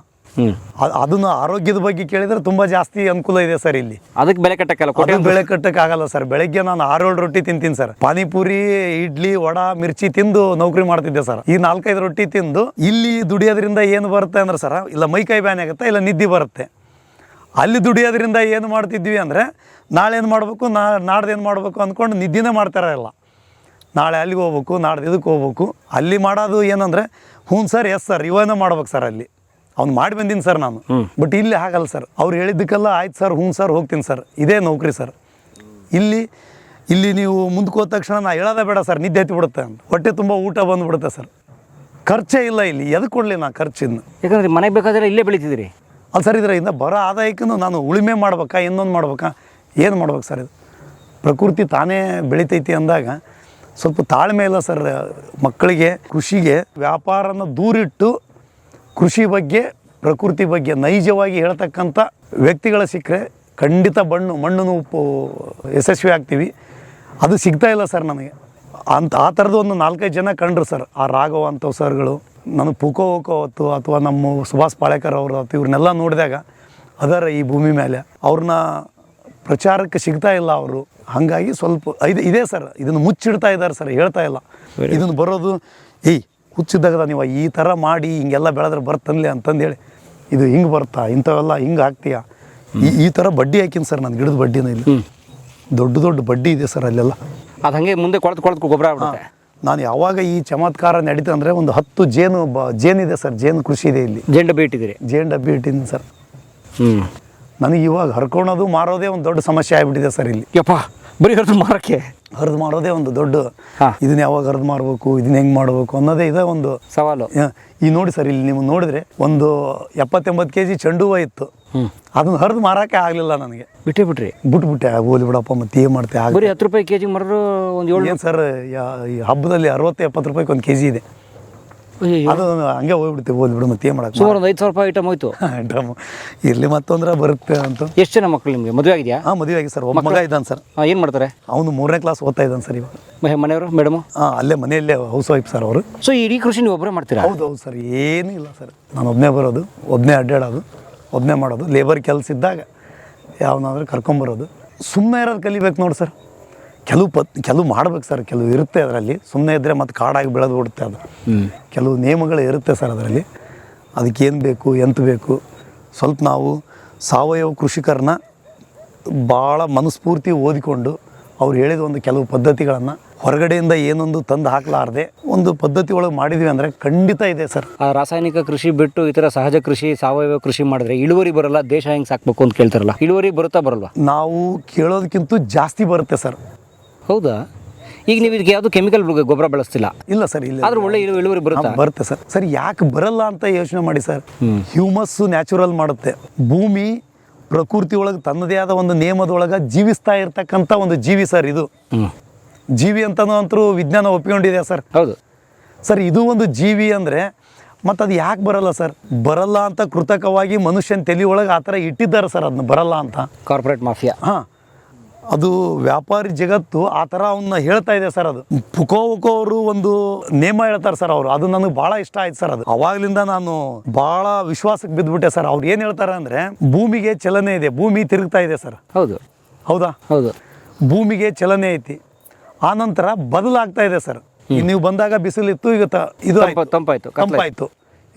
ಅದನ್ನು ಆರೋಗ್ಯದ ಬಗ್ಗೆ ಕೇಳಿದ್ರೆ ತುಂಬಾ ಜಾಸ್ತಿ ಅನುಕೂಲ ಇದೆ ಸರ್ ಇಲ್ಲಿ. ಅದಕ್ಕೆ ಬೆಲೆ ಕಟ್ಟಕ್ಕಲ್ಲ? ಬೆಳೆ ಕಟ್ಟಕ್ಕೆ ಆಗಲ್ಲ ಸರ್. ಬೆಳಗ್ಗೆ ನಾನು ಆರೇಳು ರೊಟ್ಟಿ ತಿಂತೀನಿ ಸರ್. ಪಾನಿಪುರಿ ಇಡ್ಲಿ ವಡ ಮಿರ್ಚಿ ತಿಂದು ನೌಕರಿ ಮಾಡ್ತಿದ್ದೆ ಸರ್. ಈ ನಾಲ್ಕೈದು ರೊಟ್ಟಿ ತಿಂದು ಇಲ್ಲಿ ದುಡಿಯೋದ್ರಿಂದ ಏನು ಬರುತ್ತೆ ಅಂದ್ರೆ ಸರ್ ಇಲ್ಲ ಮೈಕೈ ಬ್ಯಾನ್ ಆಗುತ್ತೆ ಇಲ್ಲ ನಿದ್ದೆ ಬರುತ್ತೆ. ಅಲ್ಲಿ ದುಡಿಯೋದ್ರಿಂದ ಏನು ಮಾಡ್ತಿದ್ವಿ ಅಂದರೆ ನಾಳೆ ಏನು ಮಾಡಬೇಕು ನಾ ನಾಡ್ದು ಏನು ಮಾಡಬೇಕು ಅಂದ್ಕೊಂಡು ನಿದ್ದೆನೇ ಮಾಡ್ತಾರ ಇಲ್ಲ. ನಾಳೆ ಅಲ್ಲಿಗೆ ಹೋಗ್ಬೇಕು ನಾಡ್ದು ಇದಕ್ಕೆ ಹೋಗ್ಬೇಕು. ಅಲ್ಲಿ ಮಾಡೋದು ಏನಂದರೆ ಹ್ಞೂ ಸರ್ ಎಸ್ ಸರ್ ಇವನೇ ಮಾಡ್ಬೇಕು ಸರ್ ಅಲ್ಲಿ. ಅವ್ನು ಮಾಡಿ ಬಂದೀನಿ ಸರ್ ನಾನು. ಬಟ್ ಇಲ್ಲಿ ಹಾಗಲ್ಲ ಸರ್. ಅವ್ರು ಹೇಳಿದ್ದಕ್ಕೆಲ್ಲ ಆಯ್ತು ಸರ್ ಹ್ಞೂ ಸರ್ ಹೋಗ್ತೀನಿ ಸರ್. ಇದೇ ನೌಕರಿ ಸರ್. ಇಲ್ಲಿ ಇಲ್ಲಿ ನೀವು ಮುಂದಕ್ಕೆ ಹೋದ ತಕ್ಷಣ ನಾ ಹೇಳೋದೇ ಬೇಡ ಸರ್ ನಿದ್ದೆ ಎತ್ತಿ ಬಿಡುತ್ತೆ ಅಂತ ಹೊಟ್ಟೆ ತುಂಬ ಊಟ ಬಂದುಬಿಡುತ್ತೆ ಸರ್. ಖರ್ಚೇ ಇಲ್ಲ ಇಲ್ಲಿ. ಎದಕ್ಕೆ ಕೊಡಲಿ ನಾ ಖರ್ಚಿನ್ನು? ಯಾಕಂದ್ರೆ ಮನೆಗೆ ಬೇಕಾದ್ರೆ ಇಲ್ಲೇ ಬೆಳಿತಿದ್ದೀರಿ? ಅಲ್ಲಿ ಸರ್ ಇದರಿಂದ ಬರೋ ಆದಾಯಕ್ಕೂ ನಾನು ಉಳಿಮೆ ಮಾಡ್ಬೇಕಾ ಇನ್ನೊಂದು ಮಾಡ್ಬೇಕಾ? ಏನು ಮಾಡ್ಬೇಕು ಸರ್ ಇದು? ಪ್ರಕೃತಿ ತಾನೇ ಬೆಳಿತೈತಿ ಅಂದಾಗ ಸ್ವಲ್ಪ ತಾಳ್ಮೆ ಇಲ್ಲ ಸರ್ ಮಕ್ಕಳಿಗೆ ಕೃಷಿಗೆ ವ್ಯಾಪಾರನ ದೂರಿಟ್ಟು ಕೃಷಿ ಬಗ್ಗೆ ಪ್ರಕೃತಿ ಬಗ್ಗೆ ನೈಜವಾಗಿ ಹೇಳ್ತಕ್ಕಂಥ ವ್ಯಕ್ತಿಗಳ ಸಿಕ್ಕರೆ ಖಂಡಿತ ಬಣ್ಣು ಮಣ್ಣನ್ನು ಉಪ್ಪು ಯಶಸ್ವಿ ಆಗ್ತೀವಿ. ಅದು ಸಿಗ್ತಾ ಇಲ್ಲ ಸರ್ ನನಗೆ. ಅಂತ ಆ ಥರದ್ದು ಒಂದು ನಾಲ್ಕೈದು ಜನ ಕಂಡ್ರು ಸರ್ ಆ ರಾಘವ ಅಂಥವು ಸರ್ಗಳು. ನಾನು ಪುಕೋ ಹೋಕೋ ಹೊತ್ತು ಅಥವಾ ನಮ್ಮ ಸುಭಾಷ್ ಪಾಳೇಕರ್ ಅವರು ಅಥವಾ ಇವ್ರನ್ನೆಲ್ಲ ನೋಡಿದಾಗ ಅದರ ಈ ಭೂಮಿ ಮೇಲೆ ಅವ್ರನ್ನ ಪ್ರಚಾರಕ್ಕೆ ಸಿಗ್ತಾ ಇಲ್ಲ ಅವರು. ಹಾಗಾಗಿ ಸ್ವಲ್ಪ ಇದು ಇದೆ ಸರ್ ಇದನ್ನು ಮುಚ್ಚಿಡ್ತಾ ಇದ್ದಾರೆ ಸರ್ ಹೇಳ್ತಾ ಇಲ್ಲ. ಇದನ್ನು ಬರೋದು ಏಯ್ ಹುಚ್ಚಿದ್ದಾಗ ನೀವು ಈ ಥರ ಮಾಡಿ ಹಿಂಗೆಲ್ಲ ಬೆಳೆದ್ರೆ ಬರ್ತನ್ಲಿ ಅಂತಂದೇಳಿ. ಇದು ಹಿಂಗೆ ಬರ್ತಾ ಇಂಥವೆಲ್ಲ ಹಿಂಗೆ ಹಾಕ್ತೀಯಾ ಈ ಈ ಥರ ಬಡ್ಡಿ ಹಾಕಿನಿ ಸರ್ ನನ್ನ ಗಿಡದ ಬಡ್ಡಿನ ಇಲ್ಲಿ. ದೊಡ್ಡ ದೊಡ್ಡ ಬಡ್ಡಿ ಇದೆ ಸರ್ ಅಲ್ಲೆಲ್ಲ. ಅದು ಹಂಗೆ ಮುಂದೆ ಕೊಳತು ಕೊಳತು ಗೊಬ್ಬರ ಆಗ್ಬಿಡುತ್ತೆ. ನಾನು ಯಾವಾಗ ಈ ಚಮತ್ಕಾರ ನಡೀತು ಅಂದರೆ ಒಂದು ಹತ್ತು ಜೇನು ಬ ಜೇನಿದೆ ಸರ್ ಜೇನು ಕೃಷಿ ಇದೆ ಇಲ್ಲಿ. ಜೇನು ಡಬ್ಬಿ ಇಟ್ಟಿದ್ದೀರಿ ಜೇನು ಡಬ್ಬಿ ಇಟ್ಟಿದ್ದೀನಿ ಸರ್. ಹ್ಞೂ ನನಗೆ ಇವಾಗ ಹರ್ಕೊಳೋದು ಮಾರೋದೇ ಒಂದು ದೊಡ್ಡ ಸಮಸ್ಯೆ ಆಗಿಬಿಟ್ಟಿದೆ ಸರ್ ಇಲ್ಲಿ. ಯಪ್ಪ. ಬರೀ ಹರಿದು ಮಾರಕ್ಕೆ? ಹರಿದು ಮಾಡೋದೇ ಒಂದು ದೊಡ್ಡ. ಇದನ್ನ ಯಾವಾಗ ಹರಿದು ಮಾಡಬೇಕು ಇದನ್ನ ಹೆಂಗೆ ಮಾಡಬೇಕು ಅನ್ನೋದೇ ಇದೇ ಒಂದು ಸವಾಲು. ಈ ನೋಡಿ ಸರ್ ಇಲ್ಲಿ ನೀವು ನೋಡಿದ್ರೆ ಒಂದು ಎಪ್ಪತ್ತೆಂಬತ್ತು ಕೆ ಜಿ ಚೆಂಡು ಹೂವು ಇತ್ತು ಅದನ್ನ ಹರಿದು ಮಾರಕ್ಕೆ ಆಗಲಿಲ್ಲ ನನಗೆ. ಬಿಟ್ಟೇ ಬಿಟ್ರಿ? ಬಿಟ್ಬಿಟ್ಟೆ ಹೋಲಿ ಬಿಡಪ್ಪ ಮತ್ತೆ ಏನು ಮಾಡ್ತೆ ಬರೀ ಹತ್ತು ರೂಪಾಯಿ ಕೆ ಜಿ ಮರರು ಒಂದು ಏಳು ಸರ್ ಈ ಹಬ್ಬದಲ್ಲಿ ಅರವತ್ತು ಎಪ್ಪತ್ತು ರೂಪಾಯಿಗೆ ಒಂದು ಕೆ ಜಿ ಇದೆ. ಅದು ಹಂಗೆ ಹೋಗ್ಬಿಡ್ತೀವಿ ಹೋದ್ ಬಿಡು ಮತ್ತೆ ಏನು ಮಾಡಕ್ಕೆ ಸುಮಾರು ಒಂದು ಐದು ಸಾವಿರ ರೂಪಾಯಿ ಐಟಮ್ ಹೋಯ್ತು. ಐಟಮ್ ಇರಲಿ ಮತ್ತೊಂದ್ರೆ ಬರುತ್ತೆ ಅಂತ. ಎಷ್ಟು ಜನ ಮಕ್ಕಳು ನಿಮಗೆ? ಮದುವೆ ಆಗಿದೆಯಾ? ಹಾಂ ಮದುವೆ ಆಗಿ ಸರ್. ಒಬ್ಬ ಮಗ ಇದ್ದಾನೆ ಸರ್. ಏನು ಮಾಡ್ತಾರೆ? ಅವನು ಮೂರನೇ ಕ್ಲಾಸ್ ಓದ್ತಾ ಇದ್ದಾನೆ ಸರ್ ಇವಾಗ. ಮನೆ- ಮನೆಯವರು ಮೇಡಮ್ ಹಾಂ ಅಲ್ಲೇ ಮನೆಯಲ್ಲೇ ಹೌಸ್ ವೈಫ್ ಸರ್ ಅವರು ಸೊ ಇಡೀ ಕೃಷಿ ನೀವು ಒಬ್ಬರೇ ಮಾಡ್ತೀರಾ? ಹೌದು ಹೌದು ಸರ್. ಏನೂ ಇಲ್ಲ ಸರ್. ನಾನು ಒಬ್ಬನೇ ಬರೋದು ಒಬ್ಬನೇ ಅಡ್ಡಾಡೋದು ಒಬ್ಬನೇ ಮಾಡೋದು. ಲೇಬರ್ ಕೆಲಸ ಇದ್ದಾಗ ಯಾವನಾದ್ರೂ ಕರ್ಕೊಂಬರೋದು. ಸುಮ್ಮನೆ ಇರೋದು ಕಲಿಬೇಕು ನೋಡಿ ಸರ್. ಕೆಲವು ಪತ್ ಕೆಲವು ಮಾಡ್ಬೇಕು ಸರ್ ಕೆಲವು ಇರುತ್ತೆ ಅದರಲ್ಲಿ. ಸುಮ್ಮನೆ ಇದ್ದರೆ ಮತ್ತೆ ಕಾಡಾಗಿ ಬೆಳೆದು ಬಿಡುತ್ತೆ ಅದು. ಕೆಲವು ನಿಯಮಗಳು ಇರುತ್ತೆ ಸರ್ ಅದರಲ್ಲಿ. ಅದಕ್ಕೇನು ಬೇಕು ಎಂತ ಬೇಕು? ಸ್ವಲ್ಪ ನಾವು ಸಾವಯವ ಕೃಷಿಕರನ್ನ ಭಾಳ ಮನಸ್ಫೂರ್ತಿ ಓದಿಕೊಂಡು ಅವ್ರು ಹೇಳಿದ ಒಂದು ಕೆಲವು ಪದ್ಧತಿಗಳನ್ನು ಹೊರಗಡೆಯಿಂದ ಏನೊಂದು ತಂದು ಹಾಕಲಾರ್ದೆ ಒಂದು ಪದ್ಧತಿ ಒಳಗೆ ಮಾಡಿದ್ವಿ ಅಂದರೆ ಖಂಡಿತ ಇದೆ ಸರ್. ಆ ರಾಸಾಯನಿಕ ಕೃಷಿ ಬಿಟ್ಟು ಈ ಸಹಜ ಕೃಷಿ ಸಾವಯವ ಕೃಷಿ ಮಾಡಿದ್ರೆ ಇಳುವರಿ ಬರಲ್ಲ ದೇಶ ಹೆಂಗೆ ಸಾಕ್ಬೇಕು ಅಂತ ಕೇಳ್ತಾರಲ್ಲ? ಇಳುವರಿ ಬರುತ್ತಾ ಬರಲ್ವಾ? ನಾವು ಕೇಳೋದಕ್ಕಿಂತ ಜಾಸ್ತಿ ಬರುತ್ತೆ ಸರ್. ಹೌದಾ? ಈಗ ನೀವು ಇದಕ್ಕೆ ಯಾವುದು ಕೆಮಿಕಲ್ ಗೊಬ್ಬರ ಬಳಸ್ತಿಲ್ಲ. ಇಲ್ಲ ಸರ್ ಇಲ್ಲ ಆದ್ರೆ ಒಳ್ಳೆ ಇಳು- ಇಳುವರಿ ಬರುತ್ತೆ? ಬರುತ್ತೆ ಸರ್. ಸರ್ ಯಾಕೆ ಬರಲ್ಲ ಅಂತ ಯೋಚನೆ ಮಾಡಿ ಸರ್? ಹ್ಯೂಮಸ್ಸು ನ್ಯಾಚುರಲ್ ಮಾಡುತ್ತೆ. ಭೂಮಿ ಪ್ರಕೃತಿ ಒಳಗೆ ತನ್ನದೇ ಆದ ಒಂದು ನಿಯಮದೊಳಗೆ ಜೀವಿಸ್ತಾ ಇರ್ತಕ್ಕಂಥ ಒಂದು ಜೀವಿ ಸರ್ ಇದು. ಜೀವಿ ಅಂತನೂ ಅಂತರೂ ವಿಜ್ಞಾನ ಒಪ್ಪಿಕೊಂಡಿದೆ ಸರ್? ಹೌದು. ಸರ್ ಇದು ಒಂದು ಜೀವಿ ಅಂದರೆ ಮತ್ತು ಅದು ಯಾಕೆ ಬರಲ್ಲ ಸರ್? ಬರಲ್ಲ ಅಂತ ಕೃತಕವಾಗಿ ಮನುಷ್ಯನ ತಲೆ ಒಳಗೆ ಆ ಥರ ಇಟ್ಟಿದ್ದಾರೆ ಸರ್ ಅದನ್ನ ಬರಲ್ಲ ಅಂತ. Corporate mafia. ಹಾಂ. ಅದು ವ್ಯಾಪಾರಿ ಜಗತ್ತು ಆ ಥರ ಅವನ್ನ ಹೇಳ್ತಾ ಇದೆ ಸರ್ ಅದು. ಪುಕೋ ಉಕೋ ಅವರು ಒಂದು ನೇಮ ಹೇಳ್ತಾರೆ ಸರ್ ಅವರು. ಅದು ನನಗೆ ಬಹಳ ಇಷ್ಟ ಆಯ್ತು ಸರ್ ಅದು. ಅವಾಗ್ಲಿಂದ ನಾನು ಬಹಳ ವಿಶ್ವಾಸಕ್ಕೆ ಬಿದ್ದುಬಿಟ್ಟೆ ಸರ್. ಅವ್ರು ಏನು ಹೇಳ್ತಾರೆ ಅಂದರೆ ಭೂಮಿಗೆ ಚಲನೆ ಇದೆ ಭೂಮಿ ತಿರುಗ್ತಾ ಇದೆ ಸರ್. ಹೌದು. ಹೌದಾ? ಹೌದು. ಭೂಮಿಗೆ ಚಲನೆ ಐತಿ. ಆ ನಂತರ ಬದಲಾಗ್ತಾ ಇದೆ ಸರ್. ನೀವು ಬಂದಾಗ ಬಿಸಿಲಿತ್ತು ಈಗ ಇದು. ತಂಪಾಯ್ತು. ತಂಪಾಯ್ತು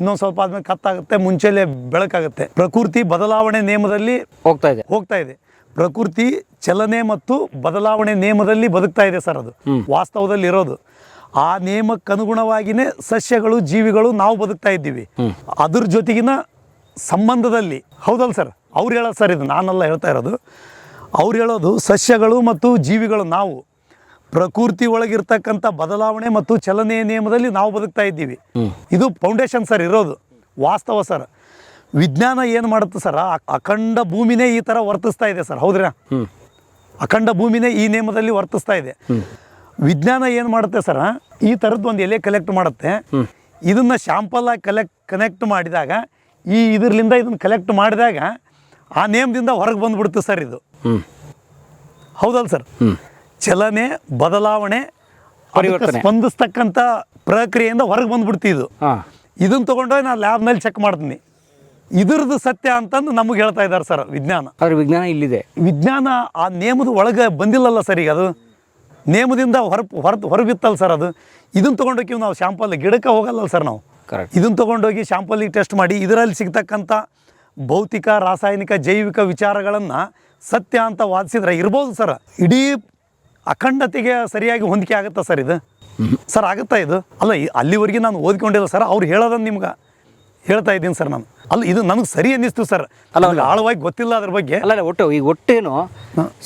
ಇನ್ನೊಂದು ಸ್ವಲ್ಪ ಆದ್ಮೇಲೆ ಕತ್ತಾಗುತ್ತೆ ಮುಂಚೆಲೆ ಬೆಳಕಾಗುತ್ತೆ. ಪ್ರಕೃತಿ ಬದಲಾವಣೆ ನಿಯಮದಲ್ಲಿ ಹೋಗ್ತಾ ಇದೆ. ಹೋಗ್ತಾ ಇದೆ. ಪ್ರಕೃತಿ ಚಲನೆ ಮತ್ತು ಬದಲಾವಣೆ ನಿಯಮದಲ್ಲಿ ಬದುಕ್ತಾ ಇದೆ ಸರ್ ಅದು. ವಾಸ್ತವದಲ್ಲಿ ಇರೋದು. ಆ ನಿಯಮಕ್ಕನುಗುಣವಾಗಿನೇ ಸಸ್ಯಗಳು ಜೀವಿಗಳು ನಾವು ಬದುಕ್ತಾ ಇದ್ದೀವಿ. ಅದ್ರ ಜೊತೆಗಿನ ಸಂಬಂಧದಲ್ಲಿ ಹೌದಲ್ಲ ಸರ್? ಅವ್ರು ಹೇಳೋದು ಸರ್ ಇದು ನಾನೆಲ್ಲ ಹೇಳ್ತಾ ಇರೋದು. ಅವ್ರು ಹೇಳೋದು ಸಸ್ಯಗಳು ಮತ್ತು ಜೀವಿಗಳು ನಾವು. ಪ್ರಕೃತಿ ಒಳಗಿರ್ತಕ್ಕಂಥ ಬದಲಾವಣೆ ಮತ್ತು ಚಲನೆಯ ನಿಯಮದಲ್ಲಿ ನಾವು ಬದುಕ್ತಾ ಇದ್ದೀವಿ. ಇದು ಫೌಂಡೇಶನ್ ಸರ್ ಇರೋದು. ವಾಸ್ತವ ಸರ್. ವಿಜ್ಞಾನ ಏನು ಮಾಡುತ್ತೆ ಸರ್? ಅಖಂಡ ಭೂಮಿನೇ ಈ ಥರ ವರ್ತಿಸ್ತಾ ಇದೆ ಸರ್. ಹೌದ್ರಾ? ಅಖಂಡ ಭೂಮಿನೇ ಈ ನಿಯಮದಲ್ಲಿ ವರ್ತಿಸ್ತಾ ಇದೆ. ವಿಜ್ಞಾನ ಏನು ಮಾಡುತ್ತೆ ಸರ್? ಈ ಥರದ್ದು ಒಂದು ಎಲೆ ಕಲೆಕ್ಟ್ ಮಾಡುತ್ತೆ. ಇದನ್ನ ಶಾಂಪಲ್ ಆಗಿ ಕಲೆಕ್ಟ್ ಕನೆಕ್ಟ್ ಮಾಡಿದಾಗ ಈ ಇದರಿಂದ ಇದನ್ನು ಕಲೆಕ್ಟ್ ಮಾಡಿದಾಗ ಆ ನೇಮದಿಂದ ಹೊರಗೆ ಬಂದ್ಬಿಡುತ್ತೆ ಸರ್ ಇದು. ಹೌದಲ್ ಹೌದಲ್ಲ ಸರ್ ಚಲನೆ ಬದಲಾವಣೆ. ಸ್ಪಂದಿಸ್ತಕ್ಕಂಥ ಪ್ರಕ್ರಿಯೆಯಿಂದ ಹೊರಗೆ ಬಂದ್ಬಿಡ್ತಿ ಇದು. ಇದನ್ನು ಇದನ್ನ ತಗೊಂಡೋಗಿ ನಾನು ಲ್ಯಾಬ್ನಲ್ಲಿ ಚೆಕ್ ಮಾಡ್ತೀನಿ. ಇದ್ರದ್ದು ಸತ್ಯ ಅಂತಂದು ನಮಗೆ ಹೇಳ್ತಾ ಇದ್ದಾರೆ ಸರ್ ವಿಜ್ಞಾನ. ಆದ್ರೆ ವಿಜ್ಞಾನ ಇಲ್ಲಿದೆ. ವಿಜ್ಞಾನ ಆ ನಿಯಮದ ಒಳಗೆ ಬಂದಿಲ್ಲಲ್ಲ ಸರ್ ಈಗ ಅದು? ನೇಮದಿಂದ ಹೊರ ಹೊರ ಹೊರಬಿತ್ತಲ್ಲ ಸರ್ ಅದು? ಇದನ್ನ ತೊಗೊಂಡೋಗಿ ನಾವು ಶಾಂಪಲ್ ಗಿಡಕ್ಕೆ ಹೋಗಲ್ಲ ಸರ್ ನಾವು. ಕರೆಕ್ಟ್ ಇದನ್ನ ತೊಗೊಂಡೋಗಿ ಶಾಂಪಲ್ಲಿಗೆ ಟೆಸ್ಟ್ ಮಾಡಿ ಇದರಲ್ಲಿ ಸಿಗ್ತಕ್ಕಂಥ ಭೌತಿಕ ರಾಸಾಯನಿಕ ಜೈವಿಕ ವಿಚಾರಗಳನ್ನು ಸತ್ಯ ಅಂತ ವಾದಿಸಿದ್ರೆ ಇರ್ಬೋದು ಸರ್. ಇಡೀ ಅಖಂಡತೆಗೆ ಸರಿಯಾಗಿ ಹೊಂದಿಕೆ ಆಗುತ್ತಾ ಸರ್ ಇದು? ಸರ್ ಆಗುತ್ತಾ ಇದು? ಅಲ್ಲ ಅಲ್ಲಿವರೆಗೆ ನಾನು ಓದ್ಕೊಂಡಿಲ್ಲ ಸರ್ ಅವ್ರು ಹೇಳೋದನ್ನು ನಿಮ್ಗೆ. ಹೇಳ್ತಾ ಇದ್ದೀನಿ ಸರ್ ನಾನು. ಅಲ್ಲ ಇದು ನನಗೆ ಸರಿ ಅನ್ನಿಸ್ತು ಸರ್. ಅಲ್ಲ ಆಳವಾಗಿ ಗೊತ್ತಿಲ್ಲ ಅದ್ರ ಬಗ್ಗೆ. ಅಲ್ಲ ಅಲ್ಲ, ಒಟ್ಟು ಈಗ ಒಟ್ಟೇನು